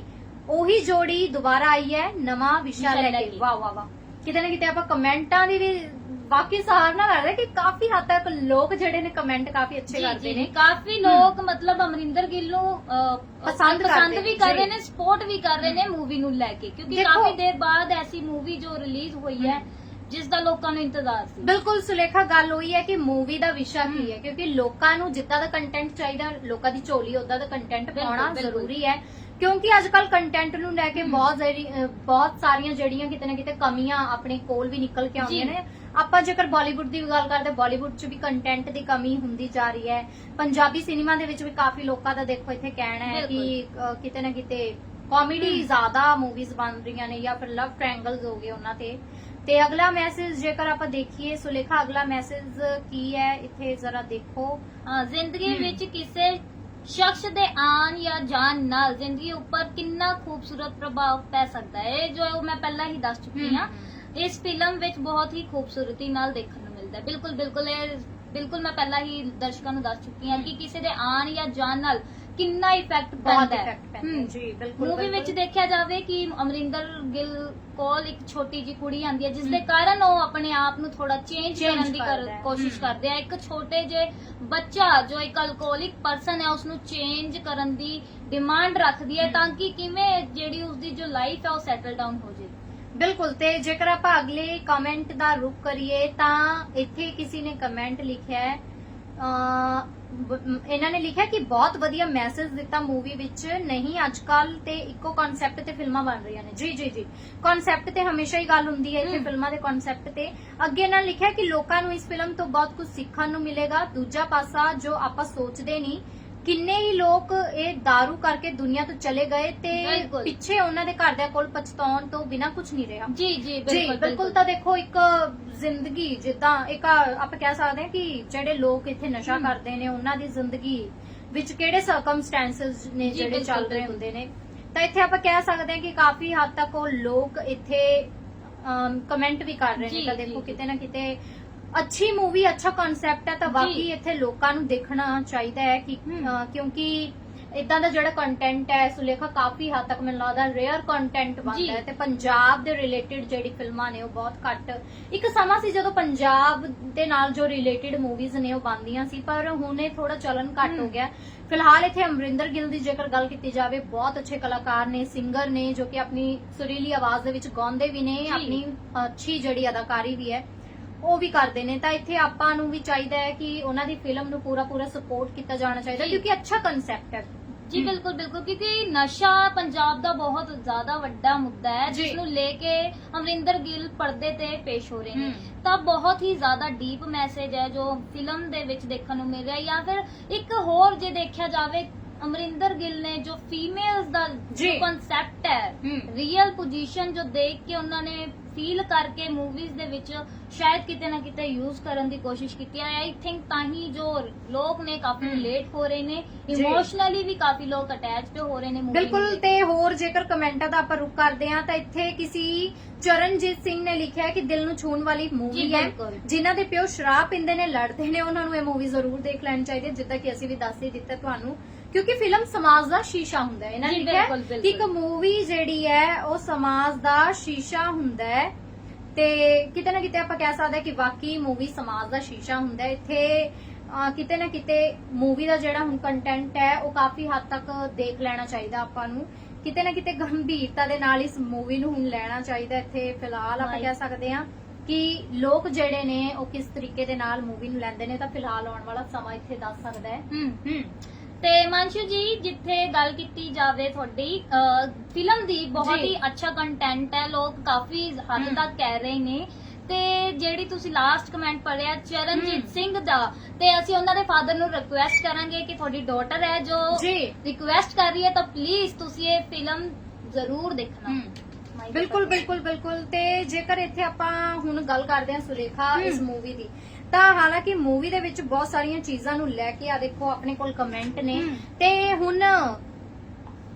ਉਹੀ ਜੋੜੀ ਦੁਬਾਰਾ ਆਈ ਹੈ ਨਵਾਂ ਵਿਸ਼ਾ ਲੈ ਕੇ। ਵਾਹ ਵਾਹ ਵਾਹ। ਕਿਤੇ ਨਾ ਕਿਤੇ ਆਪਾਂ ਕਮੈਂਟਾਂ ਦੀ ਵੀ ਬਾਕੀ ਸਹਾਰਨਾ ਕਰਦੇ ਕਿ ਕਾਫੀ ਹੱਦ ਤੱਕ ਲੋਕ ਜਿਹੜੇ ਨੇ ਕਮੈਂਟ ਕਾਫੀ ਅੱਛੇ ਕਰਦੇ ਨੇ। ਕਾਫੀ ਲੋਕ ਮਤਲਬ ਅਮਰਿੰਦਰ ਗਿੱਲ ਨੂੰ ਅਹ, ਪਸੰਦ ਕਰਦੇ ਵੀ ਕਰ ਜੀ। ਰਹੇ ਨੇ ਸਪੋਰਟ ਵੀ ਕਰ ਰਹੇ ਨੇ ਮੂਵੀ ਨੂੰ ਲੈ ਕੇ ਕਿਉਂਕਿ ਦੇਖੋ- ਕਾਫੀ ਦੇਰ ਬਾਅਦ ਐਸੀ ਮੂਵੀ ਜੋ ਰਿਲੀਜ਼ ਹੋਈ ਹੈ ਜਿਸ ਦਾ ਲੋਕਾਂ ਨੂੰ ਇੰਤਜ਼ਾਰ ਸੀ। ਬਿਲਕੁਲ ਸੁਲੇਖਾ ਗੱਲ ਹੋਈ ਹੈ ਕਿ ਮੂਵੀ ਦਾ ਵਿਸ਼ਾ ਕੀ। ਹੈ। ਕਿਉਂਕਿ ਲੋਕਾਂ ਨੂੰ ਜਿੱਦਾਂ ਦਾ ਕੰਟੈਂਟ ਚਾਹੀਦਾ ਲੋਕਾਂ ਦੀ ਝੋਲੀ ਉਦਾਂ ਦਾ ਕੰਟੈਂਟ ਬਿਲਕੁਲ, ਪਾਉਣਾ ਬਿਲਕੁਲ। ਜ਼ਰੂਰੀ ਹੈ। ਕਿਉਂਕਿ ਅੱਜ ਕੱਲ ਕੰਟੈਂਟ ਨੂੰ ਲੈ ਕੇ। ਬਹੁਤ ਜ਼ਰੀ- ਅਹ ਬਹੁਤ ਸਾਰੀਆਂ ਜਿਹੜੀਆਂ ਕਿਤੇ ਨਾ ਕਿਤੇ ਕਮੀਆਂ ਆਪਣੇ ਕੋਲ ਵੀ ਨਿਕਲ ਕੇ ਆਉਂਦੀਆਂ ਜੀ। ਨੇ ਆਪਾਂ ਜੇਕਰ ਬਾਲੀਵੁੱਡ ਦੀ ਗੱਲ ਕਰਦੇ ਬਾਲੀਵੁੱਡ 'ਚ ਵੀ ਕੰਟੈਂਟ ਦੀ ਕਮੀ ਹੁੰਦੀ ਜਾ ਰਹੀ ਹੈ ਪੰਜਾਬੀ ਸਿਨੇਮਾ ਦੇ ਵਿੱਚ ਵੀ ਕਾਫੀ ਲੋਕਾਂ ਦਾ ਦੇਖੋ ਇੱਥੇ ਕਹਿਣਾ ਹੈ ਕਿ ਅਹ, ਕਿਤੇ ਨਾ ਕਿਤੇ ਕਾਮੇਡੀ। ਜ਼ਿਆਦਾ ਮੂਵੀਜ਼ ਬਣ ਰਹੀਆਂ ਨੇ ਜਾਂ ਫਿਰ ਲਵ ਟ੍ਰਾਇੰਗਲਸ ਹੋ ਗਏ ਉਹਨਾਂ ਤੇ ਤੇ ਅਗਲਾ ਮੈਸੇਜ ਜੇਕਰ ਆਪਾਂ ਦੇਖੀਏ ਸੁਲੇਖਾ ਅਗਲਾ ਮੈਸੇਜ ਕੀ ਹੈ ਇੱਥੇ ਜ਼ਰਾ ਦੇਖੋ ਜ਼ਿੰਦਗੀ ਹਮ। ਵਿੱਚ ਕਿਸੇ ਸ਼ਖਸ ਦੇ ਆਣ ਜਾਂ ਜਾਣ ਨਾਲ ਜ਼ਿੰਦਗੀ ਉੱਪਰ ਕਿੰਨਾ ਖੂਬਸੂਰਤ ਪ੍ਰਭਾਵ ਪੈ ਸਕਦਾ ਹੈ? ਇਹ ਜੋ ਮੈਂ ਪਹਿਲਾਂ ਹੀ ਦੱਸ ਚੁੱਕੀ ਹਾਂ। ਇਸ ਫਿਲਮ ਵਿੱਚ ਬਹੁਤ ਹੀ ਖੂਬਸੂਰਤੀ ਨਾਲ ਦੇਖਣ ਨੂੰ ਮਿਲਦਾ ਹੈ। ਬਿਲਕੁਲ ਬਿਲਕੁਲ ਇਹ ਬਿਲਕੁਲ ਮੈਂ ਪਹਿਲਾਂ ਹੀ ਦਰਸ਼ਕਾਂ ਨੂੰ ਦੱਸ ਚੁੱਕੀ ਹਾਂ ਕਿ ਕਿਸੇ ਦੇ ਆਣ ਜਾਂ ਜਾਣ ਨਾਲ ਕਿੰਨਾ ਇਫੈਕਟ ਬਹੁਤ ਹੈ ਇਫੈਕਟ ਪੈਂਦਾ ਹੈ ਹਮ। ਜੀ ਬਿਲਕੁਲ ਮੂਵੀ ਵਿੱਚ ਬਿਲਕੁਲ। ਦੇਖਿਆ ਜਾਵੇ ਕਿ ਅਮਰਿੰਦਰ ਗਿੱਲ ਕੋਲ ਇੱਕ ਛੋਟੀ ਜੀ ਕੁੜੀ ਆਂਦੀ ਹੈ ਜਿਸ ਦੇ ਕਾਰਨ ਉਹ ਆਪਣੇ ਆਪ ਨੂੰ ਥੋੜਾ ਚੇਂਜ Change ਕਰਨ ਦੀ ਕਰ- ਕਰਦਾ ਹੈ। ਕੋਸ਼ਿਸ਼ ਹਮ। ਕਰਦੇ ਆ ਇੱਕ ਛੋਟੇ ਜੇ ਬੱਚਾ ਜੋ ਇੱਕ ਅਲਕੋਹਲਿਕ ਪਰਸਨ ਹੈ ਉਸ ਨੂੰ ਚੇਂਜ ਕਰਨ ਦੀ ਡਿਮਾਂਡ ਰੱਖਦੀ ਹੈ ਹਮ। ਤਾਂ ਕਿ ਕਿਵੇਂ ਜਿਹੜੀ ਉਸ ਦੀ ਜੋ ਲਾਈਫ ਹੈ ਉਹ ਸੈਟਲ ਡਾਊਨ ਹੋ ਜਾਏ ਬਿਲਕੁਲ ਤੇ ਜੇਕਰ ਆਪਾਂ ਅਗਲੇ ਕਮੈਂਟ ਦਾ ਰੁਖ ਕਰੀਏ ਤਾਂ ਇੱਥੇ ਕਿਸੇ ਨੇ ਕਮੈਂਟ ਲਿਖਿਆ ਹੈ ਇਹਨਾਂ ਨੇ ਲਿਖਿਆ ਕਿ ਬਹੁਤ ਵਧੀਆ ਮੈਸੇਜ ਦਿੱਤਾ ਮੂਵੀ ਵਿੱਚ ਨਹੀਂ ਅੱਜਕੱਲ ਤੇ ਇੱਕੋ ਕਨਸੈਪਟ ਤੇ ਫਿਲਮਾਂ ਬਣ ਰਹੀਆਂ ਨੇ। ਜੀ ਜੀ ਜੀ। ਕਨਸੈਪਟ ਤੇ ਹਮੇਸ਼ਾ ਹੀ ਗੱਲ ਹੁੰਦੀ ਹੈ ਇੱਥੇ। ਫਿਲਮਾਂ ਦੇ ਕਨਸੈਪਟ ਤੇ। ਅੱਗੇ ਇਹਨਾਂ ਨੇ ਲਿਖਿਆ ਕਿ ਲੋਕਾਂ ਨੂੰ ਇਸ ਫਿਲਮ ਤੋਂ ਬਹੁਤ ਕੁਝ ਸਿੱਖਣ ਨੂੰ ਮਿਲੇਗਾ। ਦੂਜਾ ਪਾਸਾ ਜੋ ਆਪਾਂ ਸੋਚਦੇ ਨਹੀਂ ਕਿੰਨੇ ਹੀ ਲੋਕ ਇਹ दारू ਕਰਕੇ ਦੁਨੀਆ ਤੋਂ ਚਲੇ ਗਏ ਤੇ ਬਿਲਕੁਲ। ਪਿੱਛੇ ਉਹਨਾਂ ਦੇ ਘਰਦਿਆਂ ਕੋਲ ਪਛਤਾਉਣ ਤੋਂ ਬਿਨਾ ਕੁਝ ਨਹੀਂ ਰਿਹਾ ਜੀ ਜੀ ਜੀ ਬਿਲਕੁਲ ਬਿਲਕੁਲ ਤਾਂ ਦੇਖੋ ਇੱਕ ਜ਼ਿੰਦਗੀ ਜਿੱਦਾਂ ਇੱਕ ਆਪਾਂ ਕਹਿ ਸਕਦੇ ਹਾਂ ਕਿ ਜਿਹੜੇ ਲੋਕ ਇੱਥੇ ਨਸ਼ਾ ਹਮ। ਕਰਦੇ ਨੇ ਉਹਨਾਂ ਦੀ ਜ਼ਿੰਦਗੀ ਵਿੱਚ ਕਿਹੜੇ ਸਰਕਮਸਟੈਂਸਸ ਨੇ ਜੀ, ਜਿਹੜੇ ਬਿਲਕੁਲ, ਚੱਲ ਰਹੇ ਬਿਲਕੁਲ। ਹੁੰਦੇ ਨੇ ਤਾਂ ਇੱਥੇ ਆਪਾਂ ਕਹਿ ਸਕਦੇ ਹਾਂ ਕਿ ਕਾਫੀ ਹੱਦ ਤੱਕ ਉਹ ਲੋਕ ਇੱਥੇ ਕਮੈਂਟ ਵੀ ਕਰ ਰਹੇ ਨੇ ਜੀ, ਤਾਂ ਜੀ, ਦੇਖੋ ਜੀ। ਕਿਤੇ ਨਾ ਕਿਤੇ ਅੱਛੀ ਮੂਵੀ ਅੱਛਾ ਕਨਸੈਪਟ ਹੈ ਤਾਂ। ਬਾਕੀ ਇੱਥੇ ਲੋਕਾਂ ਨੂੰ ਦੇਖਣਾ ਚਾਹੀਦਾ ਹੈ ਕਿ। ਅਹ, ਕਿਉਂਕਿ ਇਦਾਂ ਦਾ ਜਿਹੜਾ ਕੰਟੈਂਟ ਹੈ ਸੁਲੇਖਾ ਕਾਫੀ ਹੱਦ ਤੱਕ ਮੈਨੂੰ ਲੱਗਦਾ ਰੇਅਰ ਕੰਟੈਂਟ ਜੀ। ਬਣਦਾ ਹੈ ਤੇ ਪੰਜਾਬ ਦੇ ਰਿਲੇਟਡ ਜਿਹੜੀ ਫਿਲਮਾਂ ਨੇ ਉਹ ਬਹੁਤ ਘੱਟ ਇੱਕ ਸਮਾਂ ਸੀ ਜਦੋਂ ਪੰਜਾਬ ਦੇ ਨਾਲ ਜੋ ਰਿਲੇਟਡ ਮੂਵੀਜ਼ ਨੇ ਉਹ ਬਣਦੀਆਂ ਸੀ ਪਰ ਹੁਣ ਇਹ ਥੋੜਾ ਚਲਨ ਘੱਟ। ਹੋ ਗਿਆ ਫਿਲਹਾਲ ਇੱਥੇ ਅਮਰਿੰਦਰ ਗਿੱਲ ਦੀ ਜੇਕਰ ਗੱਲ ਕੀਤੀ ਜਾਵੇ ਬਹੁਤ ਅੱਛੇ ਕਲਾਕਾਰ ਨੇ ਸਿੰਗਰ ਨੇ ਜੋ ਕਿ ਆਪਣੀ ਸੁਰੀਲੀ ਆਵਾਜ਼ ਦੇ ਵਿੱਚ ਗਾਉਂਦੇ ਵੀ ਨੇ ਜੀ। ਆਪਣੀ ਅੱਛੀ ਜਿਹੜੀ ਅਦਾਕਾਰੀ ਵੀ ਹੈ ਉਹ ਵੀ ਕਰਦੇ ਨੇ ਤਾਂ ਇੱਥੇ ਆਪਾਂ ਨੂੰ ਵੀ ਚਾਹੀਦਾ ਹੈ ਕਿ ਉਹਨਾਂ ਦੀ ਫਿਲਮ ਨੂੰ ਪੂਰਾ ਪੂਰਾ ਸਪੋਰਟ ਕੀਤਾ ਜਾਣਾ ਚਾਹੀਦਾ। ਕਿਉਂਕਿ ਅੱਛਾ ਕਨਸੈਪਟ ਹੈ ਜੀ। ਬਿਲਕੁਲ ਬਿਲਕੁਲ ਕਿਉਂਕਿ ਨਸ਼ਾ ਪੰਜਾਬ ਦਾ ਬਹੁਤ ਜ਼ਿਆਦਾ ਵੱਡਾ ਮੁੱਦਾ ਹੈ। ਜਿਸ ਨੂੰ ਲੈ ਕੇ ਅਮਰਿੰਦਰ ਗਿੱਲ ਪਰਦੇ ਤੇ ਪੇਸ਼ ਹੋ ਰਹੇ ਨੇ। ਤਾਂ ਬਹੁਤ ਹੀ ਜ਼ਿਆਦਾ ਡੀਪ ਮੈਸੇਜ ਹੈ ਜੋ ਫਿਲਮ ਦੇ ਵਿੱਚ ਦੇਖਣ ਨੂੰ ਮਿਲ ਰਿਹਾ ਜਾਂ ਫਿਰ ਇੱਕ ਹੋਰ ਜੇ ਦੇਖਿਆ ਜਾਵੇ ਅਮਰਿੰਦਰ ਗਿੱਲ ਨੇ ਜੋ ਫੀਮੇਲਸ ਦਾ ਜੋ। ਕਨਸੈਪਟ ਹੈ। ਰੀਅਲ ਪੋਜੀਸ਼ਨ ਜੋ ਦੇਖ ਕੇ ਉਹਨਾਂ ਨੇ ਫੀਲ ਕਰਕੇ ਮੂਵੀਜ਼ ਦੇ ਵਿੱਚ ਸ਼ਾਇਦ ਕਿਤੇ ਨਾ ਕਿਤੇ ਯੂਜ਼ ਕਰਨ ਦੀ ਕੋਸ਼ਿਸ਼ ਕੀਤੀ ਹੈ ਆਈ ਥਿੰਕ ਤਾਂ ਹੀ ਜੋ ਲੋਕ ਨੇ ਕਾਫੀ। ਰਿਲੇਟ ਹੋ ਰਹੇ ਨੇ ਜੀ। ਇਮੋਸ਼ਨਲੀ ਵੀ ਕਾਫੀ ਲੋਕ ਅਟੈਚਡ ਹੋ ਰਹੇ ਨੇ movie ਬਿਲਕੁਲ ਨੂੰ ਤੇ ਹੋਰ ਜੇਕਰ ਕਮੈਂਟਾਂ ਦਾ ਆਪਾਂ ਰੁਕ ਕਰਦੇ ਹਾਂ ਤਾਂ ਇੱਥੇ ਕਿਸੇ ਚਰਨਜੀਤ ਸਿੰਘ ਨੇ ਲਿਖਿਆ ਕਿ ਦਿਲ ਨੂੰ ਛੂਹਣ ਵਾਲੀ ਮੂਵੀ ਜੀ, ਹੈ ਬਿਲਕੁਲ। ਜਿਨ੍ਹਾਂ ਦੇ ਪਿਓ ਸ਼ਰਾਬ ਪੀਂਦੇ ਨੇ ਲੜਦੇ ਨੇ ਉਹਨਾਂ ਨੂੰ ਇਹ ਮੂਵੀ ਜ਼ਰੂਰ ਦੇਖ ਲੈਣੀ ਚਾਹੀਦੀ ਹੈ ਜਿੱਦਾਂ ਕਿ ਅਸੀਂ ਵੀ ਦੱਸ ਹੀ ਦਿੱਤਾ ਤੁਹਾਨੂੰ ਕਿਉਂਕਿ ਫਿਲਮ ਸਮਾਜ ਦਾ ਸ਼ੀਸ਼ਾ ਹੁੰਦਾ ਹੈ ਇਹਨਾਂ ਨੇ ਜੀ, ਲਿਖਿਆ ਬਿਲਕੁਲ, ਬਿਲਕੁਲ। ਕਿ ਇੱਕ ਮੂਵੀ ਜਿਹੜੀ ਹੈ ਉਹ ਸਮਾਜ ਦਾ ਸ਼ੀਸ਼ਾ ਹੁੰਦਾ ਹੈ। ਤੇ ਕਿਤੇ ਨਾ ਕਿਤੇ ਆਪਾਂ ਕਹਿ ਸਕਦੇ ਹਾਂ ਕਿ ਵਾਕਈ ਮੂਵੀ ਸਮਾਜ ਦਾ ਸ਼ੀਸ਼ਾ ਹੁੰਦਾ ਹੈ। ਇੱਥੇ ਅਹ, ਕਿਤੇ ਨਾ ਕਿਤੇ ਮੂਵੀ ਦਾ ਜਿਹੜਾ ਹੁਣ ਕੰਟੈਂਟ ਹੈ ਉਹ ਕਾਫੀ ਹੱਦ ਤੱਕ ਦੇਖ ਲੈਣਾ ਚਾਹੀਦਾ ਆਪਾਂ ਨੂੰ। ਕਿਤੇ ਨਾ ਕਿਤੇ ਗੰਭੀਰਤਾ ਦੇ ਨਾਲ ਇਸ ਮੂਵੀ ਨੂੰ ਹੁਣ ਲੈਣਾ ਚਾਹੀਦਾ ਇੱਥੇ ਫਿਲਹਾਲ ਆਪਾਂ। ਕਹਿ ਸਕਦੇ ਹਾਂ ਕਿ ਲੋਕ ਜਿਹੜੇ ਨੇ ਉਹ ਕਿਸ ਤਰੀਕੇ ਦੇ ਨਾਲ ਮੂਵੀ ਨੂੰ ਲੈਂਦੇ ਨੇ ਤਾਂ ਫਿਲਹਾਲ ਆਉਣ ਵਾਲਾ ਸਮਾਂ ਇੱਥੇ ਦੱਸ ਸਕਦਾ ਹੈ। ਹਮ ਹੂੰ। ਤੇ ਮਾਨਸ਼ੂ ਜੀ ਜਿੱਥੇ ਗੱਲ ਕੀਤੀ ਜਾਵੇ ਤੁਹਾਡੀ ਫਿਲਮ ਦੀ ਬਹੁਤ। ਹੀ ਅੱਛਾ ਕੰਟੈਂਟ ਹੈ ਲੋਕ ਕਾਫੀ ਹੱਦ। ਤੱਕ ਕਹਿ ਰਹੇ ਨੇ ਤੇ ਜਿਹੜੀ ਤੁਸੀਂ ਲਾਸਟ ਕਮੈਂਟ ਪੜਿਆ ਚਰਨਜੀਤ। ਸਿੰਘ ਦਾ ਤੇ ਅਸੀਂ ਉਹਨਾਂ ਦੇ ਫਾਦਰ ਨੂੰ ਰਿਕੁਐਸਟ ਕਰਾਂਗੇ ਕਿ ਤੁਹਾਡੀ ਡਾਟਰ ਹੈ ਜੋ ਰਿਕੁਐਸਟ ਕਰ ਰਹੀ ਹੈ ਤਾਂ ਪਲੀਜ਼ ਤੁਸੀਂ ਇਹ ਫਿਲਮ ਜ਼ਰੂਰ ਦੇਖਣਾ ਬਿਲਕੁਲ ਬਿਲਕੁਲ ਬਿਲਕੁਲ ਤੇ ਜੇਕਰ ਇੱਥੇ ਆਪਾਂ ਹੁਣ ਗੱਲ ਕਰਦੇ ਹਾਂ ਸੁਲੇਖਾ। ਇਸ ਮੂਵੀ ਦੀ ਤਾਂ ਹਾਲਾਂਕਿ ਮੂਵੀ ਦੇ ਵਿੱਚ ਬਹੁਤ ਸਾਰੀਆਂ ਚੀਜ਼ਾਂ ਨੂੰ ਲੈ ਕੇ ਆ ਦੇਖੋ ਆਪਣੇ ਕੋਲ ਕਮੈਂਟ ਨੇ। ਤੇ ਹੁਣ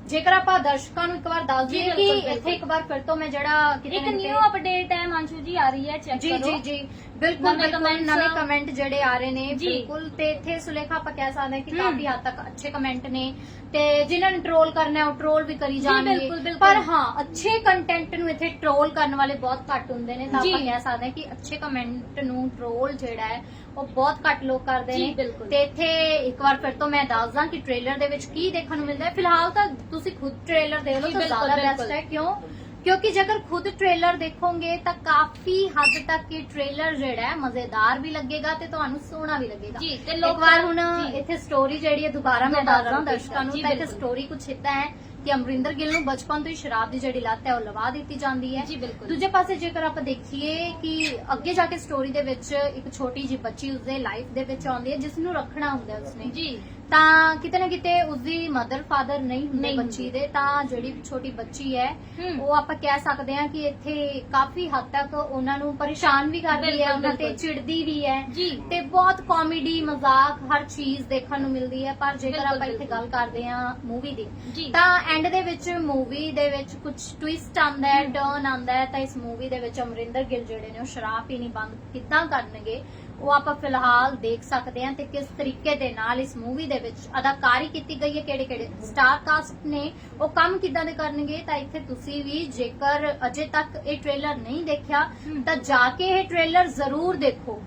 ਜੇਕਰ ਆਪਾਂ ਦਰਸ਼ਕਾਂ ਨੂੰ ਇੱਕ ਵਾਰ ਦੱਸ ਜੀ, ਦਈਏ ਕਿ। ਇੱਥੇ ਇੱਕ ਵਾਰ ਫਿਰ ਤੋਂ ਮੈਂ ਜਿਹੜਾ ਕਿਤੇ ਇੱਕ ਨਿਊ ਅਪਡੇਟ ਹੈ ਮਾਨਸ਼ੂ ਜੀ ਆ ਰਹੀ ਹੈ ਚੈੱਕ ਜੀ ਕਰੋ ਜੀ ਜੀ ਬਿਲਕੁਲ ਨਵੇਂ ਬਿਲਕੁਲ comments ਨਵੇਂ। ਕਮੈਂਟ ਜਿਹੜੇ ਆ ਰਹੇ ਨੇ ਜੀ। ਬਿਲਕੁਲ ਤੇ ਇੱਥੇ ਸੁਲੇਖਾ ਆਪਾਂ ਕਹਿ ਸਕਦੇ ਹਾਂ ਕਿ ਹਮ। ਕਾਫੀ ਹੱਦ ਤੱਕ ਅੱਛੇ ਕਮੈਂਟ ਨੇ ਤੇ ਜਿਨ੍ਹਾਂ ਨੇ ਟ੍ਰੋਲ ਕਰਨਾ ਹੈ ਉਹ ਟ੍ਰੋਲ ਵੀ ਕਰੀ ਜਾਣਗੇ ਬਿਲਕੁਲ, ਬਿਲਕੁਲ। ਪਰ ਹਾਂ ਅੱਛੇ ਕੰਟੈਂਟ ਨੂੰ ਇੱਥੇ ਟ੍ਰੋਲ ਕਰਨ ਵਾਲੇ ਬਹੁਤ ਘੱਟ ਹੁੰਦੇ ਨੇ ਤਾਂ ਜੀ। ਆਪਾਂ ਕਹਿ ਸਕਦੇ ਹਾਂ ਕਿ ਅੱਛੇ ਕਮੈਂਟ ਨੂੰ ਟ੍ਰੋਲ ਜਿਹੜਾ ਹੈ ਉਹ ਬਹੁਤ ਘੱਟ ਲੋਕ ਕਰਦੇ ਜੀ, ਨੇ ਬਿਲਕੁਲ। ਤੇ ਇੱਥੇ ਇੱਕ ਵਾਰ ਫਿਰ ਤੋਂ ਮੈਂ ਦੱਸਦਾ ਕਿ ਟ੍ਰੇਲਰ ਦੇ ਵਿੱਚ ਕੀ ਦੇਖਣ ਨੂੰ ਮਿਲਦਾ ਹੈ ਫਿਲਹਾਲ ਤਾਂ ਤੁਸੀਂ ਖੁਦ ਟ੍ਰੇਲਰ ਦੇਖ ਲਓ ਜੀ, ਤਾਂ ਬਿਲਕੁਲ, ਜ਼ਿਆਦਾ ਬਿਲਕੁਲ। ਬੈਸਟ ਹੈ ਕਿਉਂ ਕਿਉਂਕਿ ਜੇਕਰ ਖੁਦ ਟ੍ਰੇਲਰ ਦੇਖੋਗੇ ਤਾਂ ਕਾਫੀ ਹੱਦ ਤੱਕ ਇਹ ਟ੍ਰੇਲਰ ਜਿਹੜਾ ਹੈ ਮਜ਼ੇਦਾਰ ਵੀ ਲੱਗੇਗਾ ਤੇ ਤੁਹਾਨੂੰ ਸੋਹਣਾ ਵੀ ਲੱਗੇਗਾ। ਜੀ ਤੇ ਲੋਕ ਵਾਰ ਹੁਣ ਜੀ। ਇੱਥੇ ਸਟੋਰੀ ਜਿਹੜੀ ਹੈ ਦੁਬਾਰਾ ਮੈਂ ਦੱਸਦਾ ਦਰਸ਼ਕਾਂ ਨੂੰ ਜੀ, ਤਾਂ ਇੱਥੇ। ਸਟੋਰੀ ਕੁਛ ਇਦਾਂ ਹੈ ਕਿ ਅਮਰਿੰਦਰ ਗਿੱਲ ਨੂੰ ਬਚਪਨ ਤੋਂ ਹੀ ਸ਼ਰਾਬ ਦੀ ਜਿਹੜੀ ਲੱਤ ਹੈ ਉਹ ਲਵਾ ਦਿੱਤੀ ਜਾਂਦੀ ਹੈ। ਜੀ ਬਿਲਕੁਲ। ਦੂਜੇ ਪਾਸੇ ਜੇਕਰ ਆਪਾਂ ਦੇਖੀਏ ਕਿ ਅੱਗੇ ਜਾ ਕੇ ਸਟੋਰੀ ਦੇ ਵਿੱਚ ਇੱਕ ਛੋਟੀ ਜਿਹੀ ਬੱਚੀ ਉਸਦੇ ਲਾਈਫ ਦੇ ਵਿੱਚ ਆਉਂਦੀ ਹੈ ਜਿਸ ਨੂੰ ਰੱਖਣਾ ਹੁੰਦਾ ਉਸਨੇ। ਜੀ। ਤਾਂ ਕਿਤੇ ਨਾ ਕਿਤੇ ਉਸਦੀ ਮਦਰ ਫਾਦਰ ਨਹੀਂ ਹੁੰਦੇ ਨਹੀਂ ਬੱਚੀ ਹੁੰਦੇ। ਦੇ ਤਾਂ ਜਿਹੜੀ ਛੋਟੀ ਬੱਚੀ ਹੈ ਹਮ। ਉਹ ਆਪਾਂ ਕਹਿ ਸਕਦੇ ਹਾਂ ਕਿ ਇੱਥੇ ਕਾਫੀ ਹੱਦ ਤੱਕ ਉਹਨਾਂ ਨੂੰ ਪਰੇਸ਼ਾਨ ਵੀ ਕਰਦੀ ਹੈ ਬਿਲਕੁਲ, ਉਹਨਾਂ ਤੇ ਬਿਲਕੁਲ। ਚਿੜਦੀ ਵੀ ਹੈ ਜੀ ਤੇ ਬਹੁਤ ਕਾਮੇਡੀ ਮਜ਼ਾਕ ਹਰ ਚੀਜ਼ ਦੇਖਣ ਨੂੰ ਮਿਲਦੀ ਹੈ ਪਰ ਜੇਕਰ ਬਿਲਕੁਲ, ਆਪਾਂ ਇੱਥੇ ਬਿਲਕੁਲ। ਗੱਲ ਕਰਦੇ ਹਾਂ ਮੂਵੀ ਦੀ ਜੀ ਤਾਂ ਐਂਡ ਦੇ ਵਿੱਚ ਮੂਵੀ ਦੇ ਵਿੱਚ ਕੁਝ ਟਵਿਸਟ ਆਉਂਦਾ ਹੈ ਟਰਨ ਆਉਂਦਾ ਹੈ ਤਾਂ ਇਸ ਮੂਵੀ ਦੇ ਵਿੱਚ ਅਮਰਿੰਦਰ ਗਿੱਲ ਜਿਹੜੇ ਨੇ ਉਹ ਸ਼ਰਾਬ ਪੀਣੀ ਬੰਦ ਕਿੱਦਾਂ ਕਰਨਗੇ ਉਹ ਆਪਾਂ ਫਿਲਹਾਲ ਦੇਖ ਸਕਦੇ ਹਾਂ ਤੇ ਕਿਸ ਤਰੀਕੇ ਦੇ ਨਾਲ ਇਸ ਮੂਵੀ ਦੇ ਵਿੱਚ ਅਦਾਕਾਰੀ ਕੀਤੀ ਗਈ ਹੈ ਕਿਹੜੇ ਕਿਹੜੇ ਸਟਾਰ ਕਾਸਟ ਨੇ ਉਹ ਕੰਮ ਕਿੱਦਾਂ ਦੇ ਕਰਨਗੇ ਤਾਂ ਇੱਥੇ ਤੁਸੀਂ ਵੀ ਜੇਕਰ ਅਜੇ ਤੱਕ ਇਹ ਟ੍ਰੇਲਰ ਨਹੀਂ ਦੇਖਿਆ। ਤਾਂ ਜਾ ਕੇ ਇਹ ਟ੍ਰੇਲਰ ਜ਼ਰੂਰ ਦੇਖੋ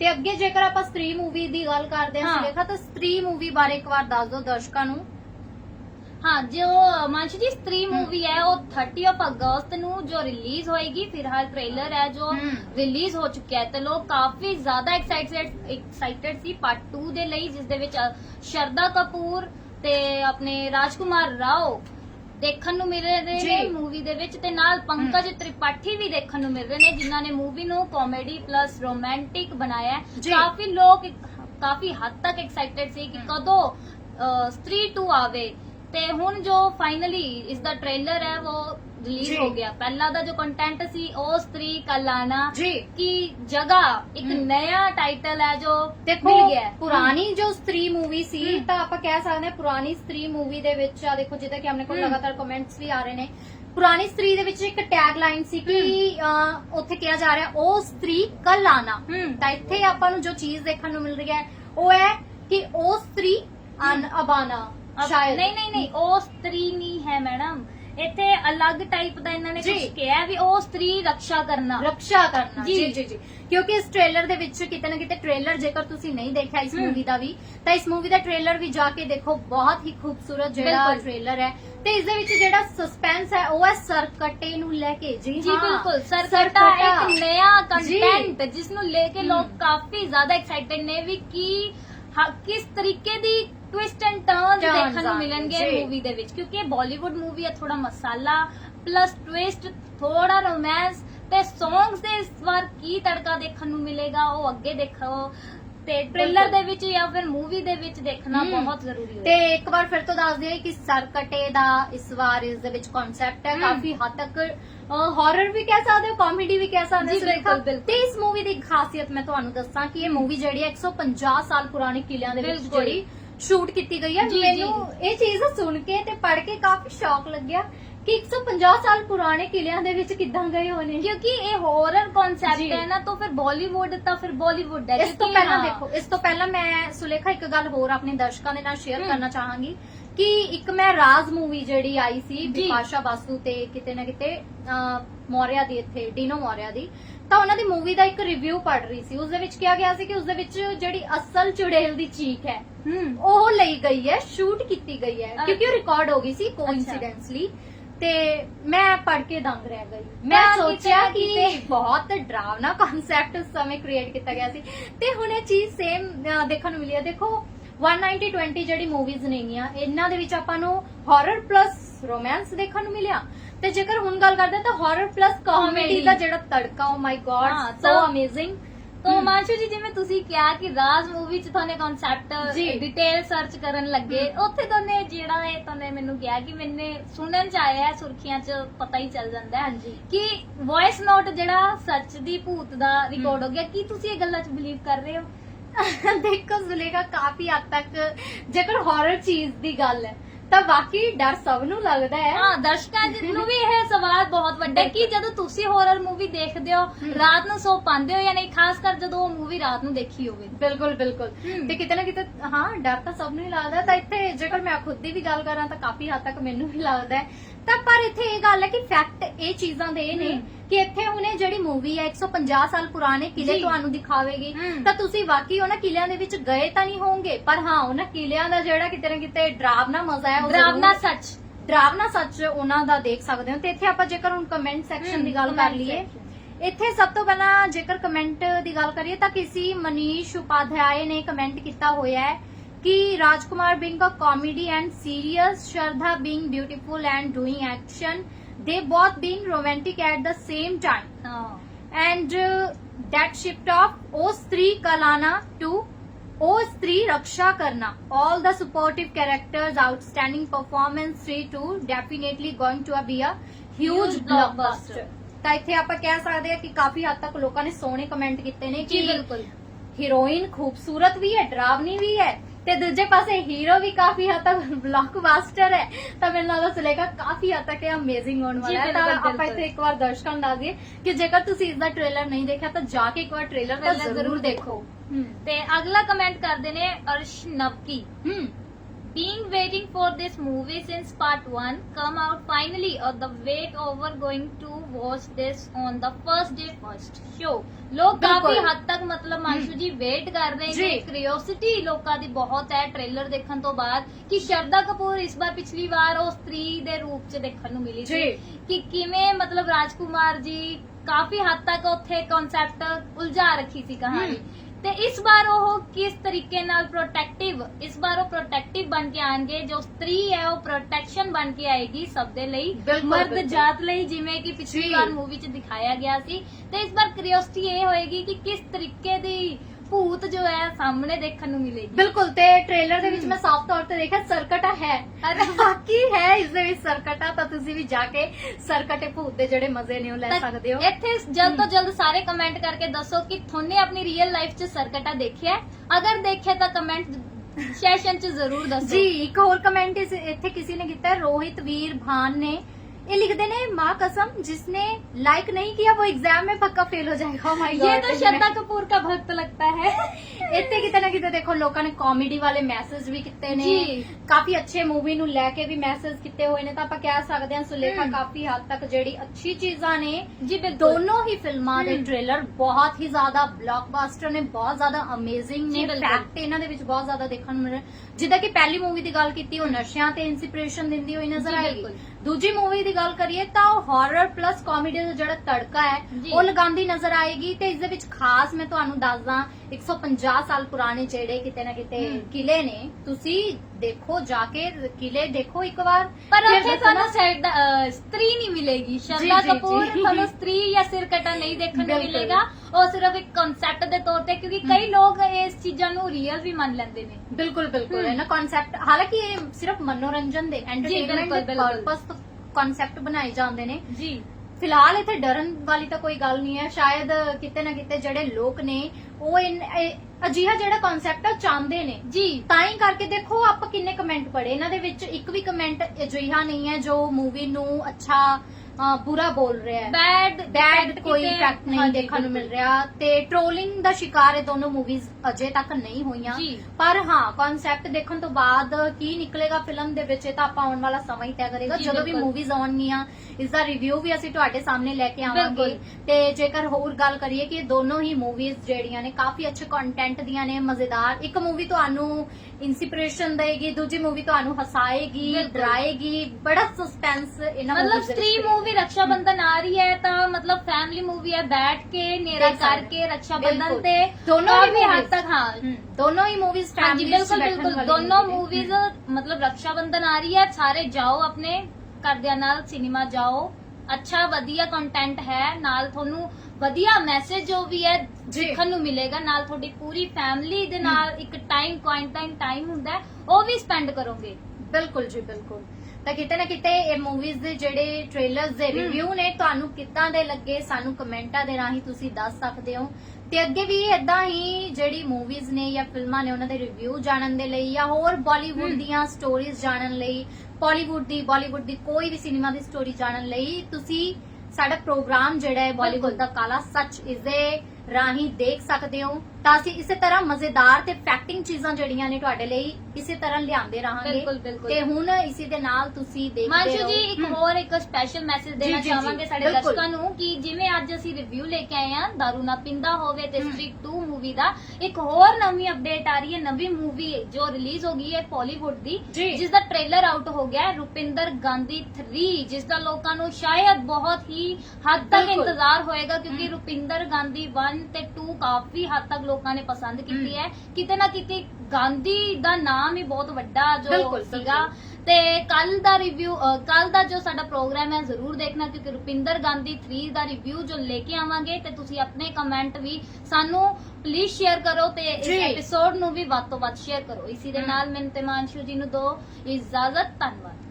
ਤੇ ਅੱਗੇ ਜੇਕਰ ਆਪਾਂ ਸਤਰੀ ਮੂਵੀ ਦੀ ਗੱਲ ਕਰਦੇ ਹਾਂ। ਸੁਲੇਖਾ ਤਾਂ ਸਤਰੀ ਮੂਵੀ ਬਾਰੇ ਇੱਕ ਵਾਰ ਦੱਸ ਦਿਓ ਦਰਸ਼ਕਾਂ ਨੂੰ ਹਾਂ ਜੋ ਮਾਨਸ਼ੀ ਜੀ ਸਤਰੀ ਮੂਵੀ ਹੈ ਉਹ 30 ਆਫ ਅਗਸਤ ਨੂੰ ਜੋ ਰਿਲੀਜ਼ ਹੋਏਗੀ ਫਿਲਹਾਲ ਟ੍ਰੇਲਰ ਹੈ ਜੋ। ਰਿਲੀਜ਼ ਹੋ ਚੁੱਕਿਆ ਹੈ ਤੇ ਲੋਕ ਕਾਫੀ ਜ਼ਿਆਦਾ ਐਕਸਾਈਟਡ ਐਕਸਾਈਟਡ ਸੀ ਪਾਰਟ 2 ਦੇ ਲਈ ਜਿਸ ਦੇ ਵਿੱਚ ਸ਼ਰਦਾ ਕਪੂਰ ਤੇ ਆਪਣੇ ਰਾਜਕੁਮਾਰ ਰਾਓ ਦੇਖਣ ਨੂੰ ਮਿਲ ਰਹੇ। ਨੇ ਮੂਵੀ ਦੇ ਵਿੱਚ ਤੇ ਨਾਲ ਪੰਕਜ ਤ੍ਰਿਪਾਠੀ ਵੀ ਦੇਖਣ ਨੂੰ ਮਿਲ ਰਹੇ ਨੇ ਜਿਨ੍ਹਾਂ ਨੇ ਮੂਵੀ ਨੂੰ ਕਾਮੇਡੀ ਪਲੱਸ ਰੋਮਾਂਟਿਕ ਬਣਾਇਆ ਹੈ। ਕਾਫੀ ਲੋਕ ਕਾਫੀ ਹੱਦ ਤੱਕ ਐਕਸਾਈਟਡ ਸੀ ਕਿ। ਕਦੋਂ ਸਤਰੀ 2 ਆਵੇ ਤੇ ਹੁਣ ਜੋ ਫਾਈਨਲੀ ਇਸ ਦਾ ਟ੍ਰੇਲਰ ਹੈ ਉਹ ਰਿਲੀਜ਼ ਜੀ। ਹੋ ਗਿਆ ਪਹਿਲਾਂ ਦਾ ਜੋ ਕੰਟੈਂਟ ਸੀ ਉਹ ਸਤਰੀ ਕਲਾਨਾ ਜੀ ਕੀ ਜਗ੍ਹਾ ਇੱਕ ਹਮ। ਨया ਟਾਈਟਲ ਹੈ ਜੋ ਦੇਖੋ ਮਿਲ ਗਿਆ ਹੈ। ਪੁਰਾਣੀ ਜੋ ਸਤਰੀ ਮੂਵੀ ਸੀ ਹਮ। ਤਾਂ ਆਪਾਂ ਕਹਿ ਸਕਦੇ ਹਾਂ ਪੁਰਾਣੀ ਸਤਰੀ ਮੂਵੀ ਦੇ ਵਿੱਚ ਆ ਦੇਖੋ ਜਿੱਦਾਂ ਕਿ ਆਪਣੇ ਕੋਲ ਹਮ। ਲਗਾਤਾਰ ਕਮੈਂਟਸ ਵੀ ਆ ਰਹੇ ਨੇ ਪੁਰਾਣੀ ਸਤਰੀ ਦੇ ਵਿੱਚ ਇੱਕ ਟੈਗ ਲਾਈਨ ਸੀ ਕਿ ਅਹ, ਉੱਥੇ ਕਿਹਾ ਜਾ ਰਿਹਾ ਉਹ ਸਤਰੀ ਕੱਲ ਆਣਾ ਹਮ। ਤਾਂ ਇੱਥੇ ਆਪਾਂ ਨੂੰ ਜੋ ਚੀਜ਼ ਦੇਖਣ ਨੂੰ ਮਿਲ ਰਹੀ ਹੈ ਉਹ ਹੈ ਕਿ ਉਹ ਸਤਰੀ ਅਨ ਅਬਾਨਾ ਅਬ- ਸ਼ਾਇਦ ਨਹੀਂ ਨਹੀਂ ਨਹੀਂ ਉਹ ਸਤਰੀ ਨਹੀਂ ਹੈ ਮੈਡਮ ਇੱਥੇ ਅਲੱਗ ਟਾਈਪ ਦਾ ਇਹਨਾਂ ਨੇ ਜੀ। ਕੁਝ ਕਿਹਾ ਵੀ ਉਹ ਸਤਰੀ ਰੱਖਿਆ ਕਰਨਾ ਰੱਖਿਆ ਕਰਨਾ ਜੀ। ਜੀ ਜੀ ਜੀ ਕਿਉਂਕਿ ਇਸ ਟ੍ਰੇਲਰ ਦੇ ਵਿੱਚ ਕਿਤੇ ਨਾ ਕਿਤੇ ਟ੍ਰੇਲਰ ਜੇਕਰ ਤੁਸੀਂ ਨਹੀਂ ਦੇਖਿਆ ਇਸ ਹਮ। ਮੂਵੀ ਦਾ ਵੀ ਤਾਂ ਇਸ ਮੂਵੀ ਦਾ ਟ੍ਰੇਲਰ ਵੀ ਜਾ ਕੇ ਦੇਖੋ ਬਹੁਤ ਹੀ ਖੂਬਸੂਰਤ ਜਿਹੜਾ ਬਿਲਕੁਲ। ਟ੍ਰੇਲਰ ਹੈ ਤੇ ਇਸ ਦੇ ਵਿੱਚ ਜਿਹੜਾ ਸਸਪੈਂਸ ਹੈ ਉਹ ਹੈ ਸਰਕਟੇ ਨੂੰ ਲੈ ਕੇ ਜੀ ਜੀ ਹਾਂ, ਬਿਲਕੁਲ ਸਰਕਟਾ। ਇੱਕ ਜੀ। ਕੰਟੈਂਟ ਜਿਸ ਨੂੰ ਲੈ ਕੇ ਲੋਕ ਹਮ। ਕਾਫੀ ਜ਼ਿਆਦਾ ਐਕਸਾਈਟਡ ਨੇ ਵੀ ਕੀ ਹਾ- ਕਿਸ ਤਰੀਕੇ ਦੀ ਟਵਿਸਟ ਐਂਡ ਟਰਨਸ Turns ਦੇਖਣ ਨੂੰ ਆਉਣਗੇ, ਮਿਲਣਗੇ ਜੀ। ਮੂਵੀ ਦੇ ਵਿੱਚ ਕਿਉਂਕਿ ਬਾਲੀਵੁੱਡ ਮੂਵੀ ਹੈ ਥੋੜਾ ਮਸਾਲਾ ਪਲੱਸ ਟਵਿਸਟ ਥੋੜਾ ਰੋਮਾਂਸ ਤੇ ਸੌਂਗਸ ਦੇ ਇਸ ਵਾਰ ਕੀ ਤੜਕਾ ਦੇਖਣ ਨੂੰ ਮਿਲੇਗਾ ਉਹ ਅੱਗੇ ਦੇਖੋ ਤੇ ਟ੍ਰੇਲਰ ਬਿਲਕੁਲ। ਦੇ ਵਿੱਚ ਜਾਂ ਫਿਰ ਮੂਵੀ ਦੇ ਵਿੱਚ ਦੇਖਣਾ ਹਮ। ਬਹੁਤ ਜ਼ਰੂਰੀ ਤੇ ਹੈ ਇੱਕ ਵਾਰ ਫਿਰ ਤੋਂ ਦੱਸ ਦਈਏ ਕਿ ਸਰਕਟੇ ਦਾ ਇਸ ਵਾਰ ਇਸ ਦੇ ਵਿੱਚ ਕਨਸੈਪਟ ਹੈ ਹਮ। ਕਾਫੀ ਹੱਦ ਤੱਕ ਹਾਰਰ ਵੀ ਕਹਿ ਸਕਦੇ ਹੋ ਕਾਮੇਡੀ ਵੀ ਕਹਿ ਸਕਦੇ ਹੋ ਜੀ, ਸੁਰੇਖਾ। ਬਿਲਕੁਲ, ਬਿਲਕੁਲ। ਤੇ ਇਸ ਮੂਵੀ ਦੀ ਖਾਸੀਅਤ ਮੈਂ ਤੁਹਾਨੂੰ ਦੱਸਾਂ ਕਿ ਇਹ ਮੂਵੀ ਜਿਹੜੀ ਹੈ 150 ਸਾਲ ਪੁਰਾਣੇ ਕਿਲਿਆਂ ਦੇ ਵਿੱਚ ਬਿਲਕੁਲ। ਜਿਹੜੀ ਸ਼ੂਟ ਕੀਤੀ ਗਈ ਹੈ ਜੀ, ਜੀ। ਮੈਨੂੰ ਇਹ ਚੀਜ਼ ਸੁਣ ਕੇ ਤੇ ਪੜ੍ਹ ਕੇ ਕਾਫੀ ਸ਼ੌਕ ਲੱਗਿਆ ਕਿ 150 ਸਾਲ ਪੁਰਾਣੇ ਕਿਲਿਆਂ ਦੇ ਵਿੱਚ ਕਿੱਦਾਂ ਗਏ ਹੋਣੇ ਕਿਉਂਕਿ ਇਹ ਜੀ। ਕਨਸੈਪਟ ਹੈ ਨਾ ਤਾਂ ਫਿਰ ਬਾਲੀਵੁੱਡ ਤਾਂ ਫਿਰ ਬਾਲੀਵੁੱਡ ਹੈ ਇਸ ਤੋਂ ਕਿਉਂਕਿ ਪਹਿਲਾਂ ਹਾਂ, ਦੇਖੋ ਇਸ ਤੋਂ ਪਹਿਲਾਂ ਮੈਂ ਸੁਲੇਖਾ ਇੱਕ ਗੱਲ ਹੋਰ ਆਪਣੇ ਦਰਸ਼ਕਾਂ ਦੇ ਨਾਲ ਸ਼ੇਅਰ ਹਮ। ਕਰਨਾ ਚਾਹਾਂਗੀ ਕਿ ਇੱਕ ਮੈਂ ਰਾਜ ਮੂਵੀ ਜਿਹੜੀ ਆਈ ਸੀ ਜੀ। ਵਿਪਾਸ਼ਾ ਬਾਸੂ ਤੇ ਕਿਤੇ ਨਾ ਕਿਤੇ ਮੌਰਿਆ ਦੀ ਇੱਥੇ ਡੀਨੋ ਮੌਰਿਆ ਦੀ ਤਾਂ ਉਹਨਾਂ ਦੀ ਮੂਵੀ ਦਾ ਇੱਕ ਰਿਵਿਊ ਪੜ ਰਹੀ ਸੀ। ਉਸ ਦੇ ਵਿੱਚ ਕਿਹਾ ਗਿਆ ਸੀ ਕਿ ਉਸ ਦੇ ਵਿੱਚ ਜਿਹੜੀ ਅਸਲ ਚੁੜੇਲ ਦੀ ਚੀਕ ਹੈ ਉਹ ਲਈ ਗਈ ਹੈ ਸ਼ੂਟ ਕੀਤੀ ਗਈ ਹੈ। ਕਿਉਂਕਿ ਉਹ ਰਿਕਾਰਡ ਹੋ ਗਈ ਸੀ ਕੋਇਨਸੀਡੈਂਸਲੀ ਤੇ ਮੈਂ ਪੜ ਕੇ ਦੰਗ ਰਹਿ ਗਈ। ਮੈਂ ਸੋਚਿਆ ਕਿ ਬਹੁਤ ਡਰਾਵਨਾ ਕਨਸੈਪਟ ਉਸ ਸਮੇਂ ਕ੍ਰੀਏਟ ਕੀਤਾ ਗਿਆ ਸੀ। ਤੇ ਹੁਣ ਇਹ ਚੀਜ਼ ਸੇਮ ਦੇਖਣ ਨੂੰ ਮਿਲੀ ਹੈ। ਦੇਖੋ 190 20 ਜਿਹੜੀ ਮੂਵੀਜ਼ ਨੇਗੀਆਂ ਇਹਨਾਂ ਦੇ ਵਿੱਚ ਆਪਾਂ ਨੂੰ ਹਾਰਰ ਪਲੱਸ ਰੋਮਾਂਸ ਦੇਖਣ ਨੂੰ ਮਿਲਿਆ ਤੇ ਜੇਕਰ ਹੁਣ ਗੱਲ ਕਰਦੇ ਤਾਂ ਹਾਰਰ ਪਲੱਸ ਕਾਮੇਡੀ। ਦਾ ਜਿਹੜਾ ਤੜਕਾ ਓ ਮਾਈ ਗॉड ਸੋ ਅਮੇਜ਼ਿੰਗ ਤੋ। ਮਾਨਸ਼ੂ ਜੀ ਜਿਵੇਂ ਤੁਸੀਂ ਕਿਹਾ ਕਿ ਰਾਜ ਮੂਵੀ ਚ ਤੁਹਾਨੂੰ ਕਨਸੈਪਟ। ਡਿਟੇਲ ਸਰਚ ਕਰਨ ਲੱਗੇ। ਉੱਥੇ ਤੁਹਾਨੂੰ ਜਿਹੜਾ ਇਹ ਤੁਹਾਨੂੰ ਮੈਨੂੰ ਕਿਹਾ ਕਿ ਮੈਨੇ ਸੁਣਨ ਚ ਆਇਆ ਹੈ ਸੁਰਖੀਆਂ ਚ ਪਤਾ ਹੀ ਚੱਲ ਜਾਂਦਾ ਹੈ ਹਾਂਜੀ ਕਿ ਵੌਇਸ ਨੋਟ ਜਿਹੜਾ ਸੱਚ ਦੀ ਭੂਤ ਦਾ ਰਿਕਾਰਡ ਹੋ ਗਿਆ ਕੀ ਤੁਸੀਂ ਇਹ ਗੱਲਾਂ ਚ ਬਿਲੀਵ ਕਰ ਰਹੇ ਹੋ ਦੇਖੋ ਜ਼ੁਲੇਖਾ ਕਾਫੀ ਹੱਦ ਤੱਕ ਜੇਕਰ ਹਾਰਰ ਚੀਜ਼ ਦੀ ਗੱਲ ਹੈ ਤਾਂ ਬਾਕੀ ਡਰ ਸਭ ਨੂੰ ਲੱਗਦਾ ਹੈ। ਹਾਂ ਦਰਸ਼ਕਾਂ ਜੀ ਨੂੰ ਵੀ ਇਹ ਸਵਾਲ ਬਹੁਤ ਵੱਡਾ ਹੈ ਕਿ ਜਦੋਂ ਤੁਸੀਂ ਹਾਰਰ ਮੂਵੀ ਦੇਖਦੇ ਹੋ। ਰਾਤ ਨੂੰ ਸੋ ਪਾਉਂਦੇ ਹੋ ਜਾਂ ਨਹੀਂ ਖਾਸ ਕਰ ਜਦੋਂ ਉਹ ਮੂਵੀ ਰਾਤ ਨੂੰ ਦੇਖੀ ਹੋਵੇ। ਬਿਲਕੁਲ ਬਿਲਕੁਲ। ਹਮ। ਤੇ ਕਿਤੇ ਨਾ ਕਿਤੇ ਹਾਂ ਡਰ ਤਾਂ ਸਭ ਨੂੰ ਹੀ ਲੱਗਦਾ ਤਾਂ ਇੱਥੇ ਜੇਕਰ ਮੈਂ ਖੁਦ ਦੀ ਵੀ ਗੱਲ ਕਰਾਂ ਤਾਂ ਕਾਫੀ ਹੱਦ ਤੱਕ ਮੈਨੂੰ ਵੀ ਲੱਗਦਾ ਹੈ ਤਾਂ ਪਰ ਇੱਥੇ ਇਹ ਗੱਲ ਹੈ ਕਿ ਫੈਕਟ ਇਹ ਚੀਜ਼ਾਂ ਦੇ ਨੇ। ਕਿ ਇੱਥੇ ਹੁਣੇ ਜਿਹੜੀ ਮੂਵੀ ਹੈ 150 ਸਾਲ ਪੁਰਾਣੇ ਕਿਲੇ ਜੀ। ਤੁਹਾਨੂੰ ਦਿਖਾਵੇਗੀ ਹਮ। ਤਾਂ ਤੁਸੀਂ ਵਾਕਈ ਉਹਨਾਂ ਕਿਲਿਆਂ ਦੇ ਵਿੱਚ ਗਏ ਤਾਂ ਨਹੀਂ ਹੋਵੋਗੇ ਪਰ ਹਾਂ ਉਹਨਾਂ ਕਿਲਿਆਂ ਦਾ ਜਿਹੜਾ ਕਿਤੇ ਨਾ ਕਿਤੇ ਡਰਾਵਨਾ ਮਜ਼ਾ ਹੈ ਉਹ ਡਰਾਵਨਾ ਜ਼ਰੂਰ- ਸੱਚ ਡਰਾਵਨਾ ਸੱਚ ਉਹਨਾਂ ਦਾ ਦੇਖ ਸਕਦੇ ਹੋ ਤੇ ਇੱਥੇ ਆਪਾਂ ਜੇਕਰ ਹੁਣ ਕਮੈਂਟ ਸੈਕਸ਼ਨ ਦੀ ਗੱਲ ਕਰ ਲਈਏ। ਇੱਥੇ ਸਭ ਤੋਂ ਪਹਿਲਾਂ ਜੇਕਰ ਕਮੈਂਟ ਦੀ ਗੱਲ ਕਰੀਏ ਤਾਂ ਕਿਸੇ ਮਨੀਸ਼ ਉਪਾਧਿਆਏ ਨੇ ਕਮੈਂਟ ਕੀਤਾ ਹੋਇਆ ਹੈ ਕਿ ਰਾਜਕੁਮਾਰ being a comedy and serious ਸ਼ਰਧਾ being beautiful and doing action they both being romantic at the same time ਹਾਂ and uh, that shift of O Sri Kalana to ਉਹ ਸਤਰੀ ਰੱਖਿਆ ਕਰਨਾ all the supportive characters outstanding performance 3 to definitely going to be a huge Huge blockbuster blockbuster. ਤਾਂ ਇੱਥੇ ਆਪਾਂ ਕਹਿ ਸਕਦੇ ਹਾਂ ਕਿ ਕਾਫੀ ਹੱਦ ਤੱਕ ਲੋਕਾਂ ਨੇ ਸੋਹਣੇ ਕਮੈਂਟ ਕੀਤੇ ਨੇ ਜੀ ਕਿ ਬਿਲਕੁਲ ਹੀਰੋਇਨ ਖੂਬਸੂਰਤ ਵੀ ਹੈ ਡਰਾਵਨੀ ਵੀ ਹੈ ਤੇ ਦੂਜੇ ਪਾਸੇ ਹੀਰੋ ਵੀ ਕਾਫੀ ਹੱਦ ਤੱਕ ਬਲੌਕਬਸਟਰ ਹੈ। ਤਾਂ ਮੈਨੂੰ ਲੱਗਦਾ ਸੁਲੇਖਾ ਕਾਫੀ ਹੱਦ ਤੱਕ ਇਹ ਅਮੇਜ਼ਿੰਗ ਹੋਣ ਵਾਲਾ ਹੈ। ਤਾਂ ਆਪਾਂ। ਇੱਥੇ ਇੱਕ ਵਾਰ ਦਰਸ਼ਕਾਂ ਨੂੰ ਦੱਸ ਦਈਏ ਕਿ ਜੇਕਰ ਤੁਸੀਂ ਇਸ ਦਾ ਟ੍ਰੇਲਰ ਨਹੀਂ ਦੇਖਿਆ ਤਾਂ ਜਾ ਕੇ ਇੱਕ ਵਾਰ ਟ੍ਰੇਲਰ ਜ਼ਰੂਰ ਦੇਖੋ। ਤੇ ਅਗਲਾ ਕਮੈਂਟ ਕਰਦੇ ਨੇ ਅਰਸ਼ ਨਵਕੀ ਹੂੰ। Being waiting for this movie since part 1 come out finally or the wait over going to watch this on the first day first. Show. ਲੋਕ ਕਾਫੀ ਬਿਲਕੁਲ। ਹੱਦ ਤੱਕ ਮਤਲਬ ਮਾਨਸ਼ੂ ਜੀ ਵੇਟ ਕਰ ਰਹੇ ਜੀ। ਨੇ ਕਿਉਰਿਓਸਿਟੀ ਲੋਕਾਂ ਦੀ ਬਹੁਤ ਹੈ ਟ੍ਰੇਲਰ ਦੇਖਣ ਤੋਂ ਬਾਅਦ ਕਿ ਸ਼ਰਦਾ ਕਪੂਰ ਇਸ ਵਾਰ ਪਿਛਲੀ ਵਾਰ ਉਹ ਸਤਰੀ ਦੇ ਰੂਪ 'ਚ ਦੇਖਣ ਨੂੰ ਮਿਲੀ ਸੀ ਜੀ। ਕਿ ਕਿਵੇਂ ਮਤਲਬ ਰਾਜਕੁਮਾਰ ਜੀ ਕਾਫੀ ਹੱਦ ਤੱਕ ਉੱਥੇ ਕਨਸੈਪਟ ਉਲਝਾ ਰੱਖੀ ਸੀ ਕਹਾਣੀ ਤੇ ਇਸ ਵਾਰ ਉਹ ਕਿਸ ਤਰੀਕੇ ਨਾਲ ਪ੍ਰੋਟੈਕਟਿਵ ਇਸ ਵਾਰ ਉਹ ਪ੍ਰੋਟੈਕਟਿਵ ਬਣ ਕੇ ਆਣਗੇ ਜੋ ਸਤਰੀ ਹੈ ਉਹ ਪ੍ਰੋਟੈਕਸ਼ਨ ਬਣ ਕੇ ਆਏਗੀ ਸਭ ਦੇ ਲਈ ਮਰਦ। ਜਾਤ ਲਈ ਜਿਵੇਂ ਕਿ ਪਿਛਲੀ। ਵਾਰ ਮੂਵੀ 'ਚ ਦਿਖਾਇਆ ਗਿਆ ਸੀ ਤੇ ਇਸ ਵਾਰ ਕਿਉਰਿਓਸਿਟੀ ਇਹ ਹੋਏਗੀ ਕਿ ਕਿਸ ਤਰੀਕੇ ਦੀ ਭੂਤ ਜੋ ਹੈ ਸਾਹਮਣੇ ਦੇਖਣ ਨੂੰ ਮਿਲੇਗੀ। ਬਿਲਕੁਲ ਤੇ ਟ੍ਰੇਲਰ ਦੇ ਵਿੱਚ ਮੈਂ ਸਾਫ਼ ਤੌਰ ਤੇ ਦੇਖਿਆ ਸਰਕਟਾ ਹੈ। ਅਰੇ ਬਾਕੀ ਹੈ ਇਸ ਦੇ ਵਿੱਚ ਸਰਕਟਾ ਤਾਂ ਤੁਸੀਂ ਵੀ ਜਾ ਕੇ ਸਰਕਟੇ ਭੂਤ ਦੇ ਜਿਹੜੇ ਮਜ਼ੇ ਨੇ ਉਹ ਲੈ ਸਕਦੇ ਹੋ। ਇੱਥੇ ਜਲਦ ਤੋਂ ਜਲਦ ਸਾਰੇ ਕਮੈਂਟ ਕਰਕੇ ਦੱਸੋ ਕਿ ਤੁਹਾਨੇ ਆਪਣੀ ਰੀਅਲ ਲਾਈਫ 'ਚ ਸਰਕਟਾ ਦੇਖਿਆ? ਅਗਰ ਦੇਖਿਆ ਤਾਂ ਕਮੈਂਟ ਸੈਸ਼ਨ 'ਚ ਜ਼ਰੂਰ ਦੱਸੋ। ਜੀ ਇੱਕ ਹੋਰ ਕਮੈਂਟ ਇਸ ਇੱਥੇ ਕਿਸੇ ਨੇ ਕੀਤਾ ਰੋਹਿਤ ਵੀਰ ਭਾਨ ਨੇ ये लिखते ने माँ कसम जिसने लाइक नहीं किया वो एग्जाम में पक्का फेल हो जाएगा माय ये तो श्रद्धा कपूर का भक्त लगता है ਇੱਥੇ ਕਿਤੇ ਨਾ ਕਿਤੇ ਦੇਖੋ ਲੋਕਾਂ ਨੇ ਕਾਮੇਡੀ ਵਾਲੇ ਮੈਸੇਜ ਵੀ ਕੀਤੇ ਨੇ ਜੀ। ਕਾਫੀ ਅੱਛੇ ਮੂਵੀ ਨੂੰ ਲੈ ਕੇ ਵੀ ਮੈਸੇਜ ਕੀਤੇ ਹੋਏ ਨੇ ਤਾਂ ਆਪਾਂ ਕਹਿ ਸਕਦੇ ਹਾਂ ਸੁਲੇਖਾ ਹਮ। ਕਾਫੀ ਹੱਦ ਤੱਕ ਜਿਹੜੀ ਅੱਛੀ ਚੀਜ਼ਾਂ ਨੇ ਜੀ ਬਿਲਕੁਲ ਦੋਨੋਂ ਹੀ ਫਿਲਮਾਂ ਦੇ ਹਮ। ਟ੍ਰੇਲਰ ਬਹੁਤ ਹੀ ਜ਼ਿਆਦਾ ਬਲੌਕਬਸਟਰ ਨੇ ਬਹੁਤ ਜ਼ਿਆਦਾ ਅਮੇਜ਼ਿੰਗ ਜੀ, ਨੇ ਬਿਲਕੁਲ। ਫੈਕਟ ਇਹਨਾਂ ਦੇ ਵਿੱਚ ਬਹੁਤ ਜ਼ਿਆਦਾ ਦੇਖਣ ਨੂੰ ਮਿਲ ਰਿਹਾ ਜਿੱਦਾਂ ਕਿ ਪਹਿਲੀ ਮੂਵੀ ਦੀ ਗੱਲ ਕੀਤੀ ਉਹ ਨਸ਼ਿਆਂ ਤੇ ਇਨਸਪੀਰੇਸ਼ਨ ਦਿੰਦੀ ਹੋਈ ਨਜ਼ਰ ਜੀ, ਆਏਗੀ ਬਿਲਕੁਲ। ਦੂਜੀ ਮੂਵੀ ਦੀ ਗੱਲ ਕਰੀਏ ਤਾਂ ਉਹ ਹਾਰਰ ਪਲੱਸ ਕਾਮੇਡੀ ਦਾ ਜਿਹੜਾ ਤੜਕਾ ਹੈ ਜੀ। ਉਹ ਲਗਾਉਂਦੀ ਨਜ਼ਰ ਆਏਗੀ ਤੇ ਇਸ ਦੇ ਵਿੱਚ ਖਾਸ ਮੈਂ ਤੁਹਾਨੂੰ ਦੱਸਦਾ 150 ਸਾਲ ਪੁਰਾਣੇ ਜਿਹੜੇ ਕਿਤੇ ਨਾ ਕਿਤੇ ਹਮ। ਕਿਲੇ ਨੇ ਤੁਸੀਂ ਦੇਖੋ ਜਾ ਕੇ ਕਿਲੇ ਦੇਖੋ ਇੱਕ ਵਾਰ ਪਰ ਫਿਰ ਉੱਥੇ ਦੱਸਣਾ। ਤੁਹਾਨੂੰ ਅਹ ਸਤਰੀ ਨਹੀਂ ਮਿਲੇਗੀ ਸ਼ਰਦਾ ਜੀ, ਜੀ, ਕਪੂਰ। ਤੁਹਾਨੂੰ ਸਤਰੀ ਜਾਂ ਸਿਰਕਟਾ ਨਹੀਂ ਦੇਖਣ ਨੂੰ ਬਿਲਕੁਲ। ਮਿਲੇਗਾ ਉਹ ਸਿਰਫ ਇੱਕ ਕਨਸੈਪਟ ਦੇ ਤੌਰ ਤੇ ਕਿਉਂਕਿ ਕਈ ਲੋਕ ਇਸ ਚੀਜ਼ਾਂ ਨੂੰ ਰੀਅਲ ਵੀ ਮੰਨ ਲੈਂਦੇ ਨੇ ਬਿਲਕੁਲ ਬਿਲਕੁਲ ਹਮ। ਹੈ ਨਾ ਕਨਸੈਪਟ ਹਾਲਾਂਕਿ ਇਹ ਸਿਰਫ ਮਨੋਰੰਜਨ ਦੇ ਐਂਟਰਟੇਨਮੈਂਟ ਦੇ ਬਿਲਕੁਲ। ਪਰਪਸ ਤੋਂ ਕਨਸੈਪਟ ਬਣਾਏ ਜਾਂਦੇ ਨੇ। ਜੀ। ਫਿਲਹਾਲ ਇੱਥੇ ਡਰਨ ਵਾਲੀ ਤਾਂ ਕੋਈ ਗੱਲ ਨਹੀਂ ਹੈ। ਸ਼ਾਇਦ ਕਿਤੇ ਨਾ ਕਿਤੇ ਜਿਹੜੇ ਲੋਕ ਨੇ ਉਹ ਇਨ- ਇਹ ਅਜਿਹਾ ਜਿਹੜਾ ਕਨਸੈਪਟ ਆ ਉਹ ਚਾਹੁੰਦੇ ਨੇ। ਜੀ। ਤਾਂ ਹੀ ਕਰਕੇ ਦੇਖੋ ਆਪਾਂ ਕਿੰਨੇ ਕਮੈਂਟ ਪੜੇ ਇਹਨਾਂ ਦੇ ਵਿੱਚ ਇੱਕ ਵੀ ਕਮੈਂਟ ਅਜਿਹਾ ਨਹੀਂ ਹੈ ਜੋ ਮੂਵੀ ਨੂੰ ਅੱਛਾ ਅ, ਬੁਰਾ ਬੋਲ ਰਿਹਾ ਹੈ। ਬੈਡ ਬੈਡ ਕੋਈ ਇਫੈਕਟ ਨਹੀਂ ਦੇਖਣ ਨੂੰ ਮਿਲ ਰਿਹਾ ਤੇ ਟ੍ਰੋਲਿੰਗ ਦਾ ਸ਼ਿਕਾਰ ਇਹ ਦੋਨੋਂ ਮੂਵੀਜ਼ ਅਜੇ ਤੱਕ ਨਹੀਂ ਹੋਈਆਂ। ਪਰ ਹਾਂ ਕਨਸੈਪਟ ਦੇਖਣ ਤੋਂ ਬਾਅਦ ਕੀ ਨਿਕਲੇਗਾ ਫਿਲਮ ਦੇ ਵਿੱਚ ਇਹ ਤਾਂ ਆਪਾਂ ਆਉਣ ਵਾਲਾ ਸਮਾਂ ਹੀ ਤੈਅ ਕਰੇਗਾ। ਜਦੋਂ ਵੀ। ਮੂਵੀਜ਼ ਆਉਣਗੀਆਂ ਇਸ ਦਾ ਰਿਵਿਊ ਵੀ ਅਸੀਂ ਤੁਹਾਡੇ ਸਾਹਮਣੇ ਲੈ ਕੇ ਆਵਾਂਗੇ। ਤੇ ਜੇਕਰ ਹੋਰ ਗੱਲ ਕਰੀਏ ਕਿ ਦੋਨੋਂ ਹੀ ਮੂਵੀਜ਼ ਜਿਹੜੀਆਂ ਨੇ ਕਾਫੀ ਅੱਛੇ ਕੰਟੈਂਟ ਦੀਆਂ ਨੇ ਮਜ਼ੇਦਾਰ। ਇੱਕ ਮੂਵੀ ਤੁਹਾਨੂੰ ਇਨਸਪੀਰੇਸ਼ਨ ਦੇਗੀ ਦੂਜੀ ਮੂਵੀ ਤੁਹਾਨੂੰ ਹਸਾਏਗੀ। ਡਰਾਏਗੀ ਬੜਾ ਸਸਪੈਂਸ ਇਹਨਾਂ ਮਤਲਬ movies ਦੇ ਮੂਵੀ ਰਕਸ਼ਾ ਬੰਧਨ ਆ ਰਹੀ ਹੈ ਤਾਂ ਮਤਲਬ ਫੈਮਿਲੀ ਮੂਵੀ ਹੈ ਬੈਠ ਕੇ ਨੇਰਾ ਦੇਖ ਸਕਦੇ। ਕਰਕੇ ਰਕਸ਼ਾ ਬੰਧਨ ਬਿਲਕੁਲ। ਤੇ ਦੋਨੋਂ ਹੀ ਕਾਫੀ ਹੱਦ movies। ਤੱਕ ਹਾਂ। ਹਮ, ਦੋਨੋਂ ਹੀ ਮੂਵੀਜ਼ ਹਾਂਜੀ ਫੈਮਿਲੀ ਬਿਲਕੁਲ ਬਿਲਕੁਲ। ਦੋਨੋਂ ਮੂਵੀਜ਼ ਮਤਲਬ ਰਕਸ਼ਾ ਬੰਧਨ ਆ ਰਹੀ ਹੈ। ਸਾਰੇ ਜਾਓ ਆਪਣੇ ਘਰਦਿਆਂ ਨਾਲ ਸਿਨੇਮਾ ਜਾਓ। ਅੱਛਾ ਵਧੀਆ ਕੰਟੈਂਟ ਹੈ। ਨਾਲ ਤੁਹਾਨੂੰ ਵਧੀਆ ਮੈਸੇਜ ਜੋ ਵੀ ਹੈ ਜੀ। ਦੇਖਣ ਨੂੰ ਮਿਲੇਗਾ। ਨਾਲ ਤੁਹਾਡੀ ਪੂਰੀ ਫੈਮਿਲੀ ਦੇ ਨਾਲ ਇੱਕ ਟਾਈਮ ਕੁਆਂਟਾਈਨ ਟਾਈਮ ਹੁੰਦਾ ਹੈ, ਉਹ ਵੀ ਸਪੈਂਡ ਕਰੋਗੇ। ਬਿਲਕੁਲ ਜੀ ਬਿਲਕੁਲ। ਤਾਂ ਕਿਤੇ ਨਾ ਕਿਤੇ ਇਹ ਮੂਵੀਜ਼ ਦੇ ਜਿਹੜੇ ਟ੍ਰੇਲਰਸ ਦੇ। ਰਿਵਿਊ ਨੇ ਤੁਹਾਨੂੰ ਕਿੱਦਾਂ ਦੇ ਲੱਗੇ ਸਾਨੂੰ ਕਮੈਂਟਾਂ ਦੇ ਰਾਹੀਂ ਤੁਸੀਂ ਦੱਸ ਸਕਦੇ ਹੋ ਤੇ ਅੱਗੇ ਵੀ ਇਦਾਂ ਹੀ ਜਿਹੜੀ ਮੂਵੀਜ਼ ਨੇ ਜਾਂ ਫਿਲਮਾਂ ਨੇ ਉਹਨਾਂ ਦੇ ਰਿਵਿਊ ਜਾਣਨ ਦੇ ਲਈ ਜਾਂ ਹੋਰ ਬਾਲੀਵੁੱਡ। ਦੀਆਂ ਸਟੋਰੀਜ਼ ਜਾਣਨ ਲਈ ਬਾਲੀਵੁੱਡ ਦੀ ਬਾਲੀਵੁੱਡ ਦੀ ਕੋਈ ਵੀ ਸਿਨੇਮਾ ਦੀ ਸਟੋਰੀ ਜਾਣਨ ਲਈ ਤੁਸੀਂ ਸਾਡਾ ਪ੍ਰੋਗਰਾਮ ਜਿਹੜਾ ਹੈ ਬਾਲੀਵੁੱਡ ਦਾ ਕਾਲਾ ਸੱਚ ਇਸ ਦੇ ਰਾਹੀਂ ਦੇਖ ਸਕਦੇ ਹੋ ਤਾਂ ਅਸੀਂ ਇਸੇ ਤਰ੍ਹਾਂ ਮਜ਼ੇਦਾਰ ਤੇ ਫੈਕਟਿੰਗ ਚੀਜ਼ਾਂ ਜਿਹੜੀਆਂ ਨੇ ਤੁਹਾਡੇ ਲਈ ਇਸੇ ਤਰ੍ਹਾਂ ਲਿਆਉਂਦੇ ਰਹਾਂਗੇ ਬਿਲਕੁਲ, ਬਿਲਕੁਲ। ਤੇ ਹੁਣ ਇਸੇ ਦੇ ਨਾਲ ਤੁਸੀਂ ਦੇਖਦੇ ਮਾਨਸ਼ੂ ਜੀ ਇੱਕ ਹਮ, ਹੋਰ ਇੱਕ ਸਪੈਸ਼ਲ ਮੈਸੇਜ ਦੇਣਾ ਜੀ, ਜੀ, ਚਾਹਾਂਗੇ ਸਾਡੇ ਬਿਲਕੁਲ। ਦਰਸ਼ਕਾਂ ਨੂੰ ਕਿ ਜਿਵੇਂ ਅੱਜ ਅਸੀਂ ਰਿਵਿਊ ਲੈ ਕੇ ਆਏ ਆ ਦਾਰੂ ਨਾ ਪਿੰਦਾ ਹੋਵੇ ਤੇ ਹਮ। ਸਟ੍ਰੀਟ 2 ਮੂਵੀ ਦਾ ਇੱਕ ਹੋਰ ਨਵੀਂ ਅਪਡੇਟ ਆ ਰਹੀ ਹੈ ਨਵੀਂ ਮੂਵੀ ਜੋ ਰਿਲੀਜ਼ ਹੋ ਗਈ ਹੈ ਬਾਲੀਵੁੱਡ ਦੀ ਜੀ। ਜਿਸ ਦਾ ਟ੍ਰੇਲਰ ਆਊਟ ਹੋ ਗਿਆ ਹੈ ਰੁਪਿੰਦਰ ਗਾਂਧੀ 3 ਜਿਸ ਦਾ ਲੋਕਾਂ ਨੂੰ ਸ਼ਾਇਦ ਬਹੁਤ ਹੀ ਹੱਦ ਤੱਕ ਬਿਲਕੁਲ। ਇੰਤਜ਼ਾਰ ਹੋਏਗਾ ਕਿਉਂਕਿ ਹਮ। ਰੁਪਿੰਦਰ ਗਾਂਧੀ 1 ਤੇ 2 ਕਾਫੀ ਹੱਦ ਤੱਕ ਲੋਕਾਂ ਨੇ ਪਸੰਦ ਕੀਤੀ। ਹੈ ਕਿਤੇ ਨਾ ਕਿਤੇ ਗਾਂਧੀ ਦਾ ਨਾਮ ਹੀ ਬਹੁਤ ਵੱਡਾ ਜੋ ਬਿਲਕੁਲ, ਸੀਗਾ ਤੇ ਕੱਲ ਦਾ ਰਿਵਿਊ ਕੱਲ ਦਾ ਜੋ ਸਾਡਾ ਪ੍ਰੋਗਰਾਮ ਹੈ ਜ਼ਰੂਰ ਦੇਖਣਾ ਕਿਉਂਕਿ ਰੁਪਿੰਦਰ ਗਾਂਧੀ 3 ਦਾ ਰਿਵਿਊ ਜੋ ਲੈ ਕੇ ਆਵਾਂਗੇ ਤੇ ਤੁਸੀਂ ਆਪਣੇ ਕਮੈਂਟ ਵੀ ਸਾਨੂੰ ਪਲੀਜ਼ ਸ਼ੇਅਰ ਕਰੋ ਤੇ ਇਸ ਜੀ। ਐਪੀਸੋਡ ਨੂੰ ਵੀ ਵੱਧ ਤੋਂ ਵੱਧ ਸ਼ੇਅਰ ਕਰੋ ਇਸੀ ਦੇ। ਨਾਲ ਮੈਨੂੰ ਤੇ ਮਾਨਸ਼ੂ ਜੀ ਨੂੰ ਦੋ ਇਜਾਜ਼ਤ ਧੰਨਵਾਦ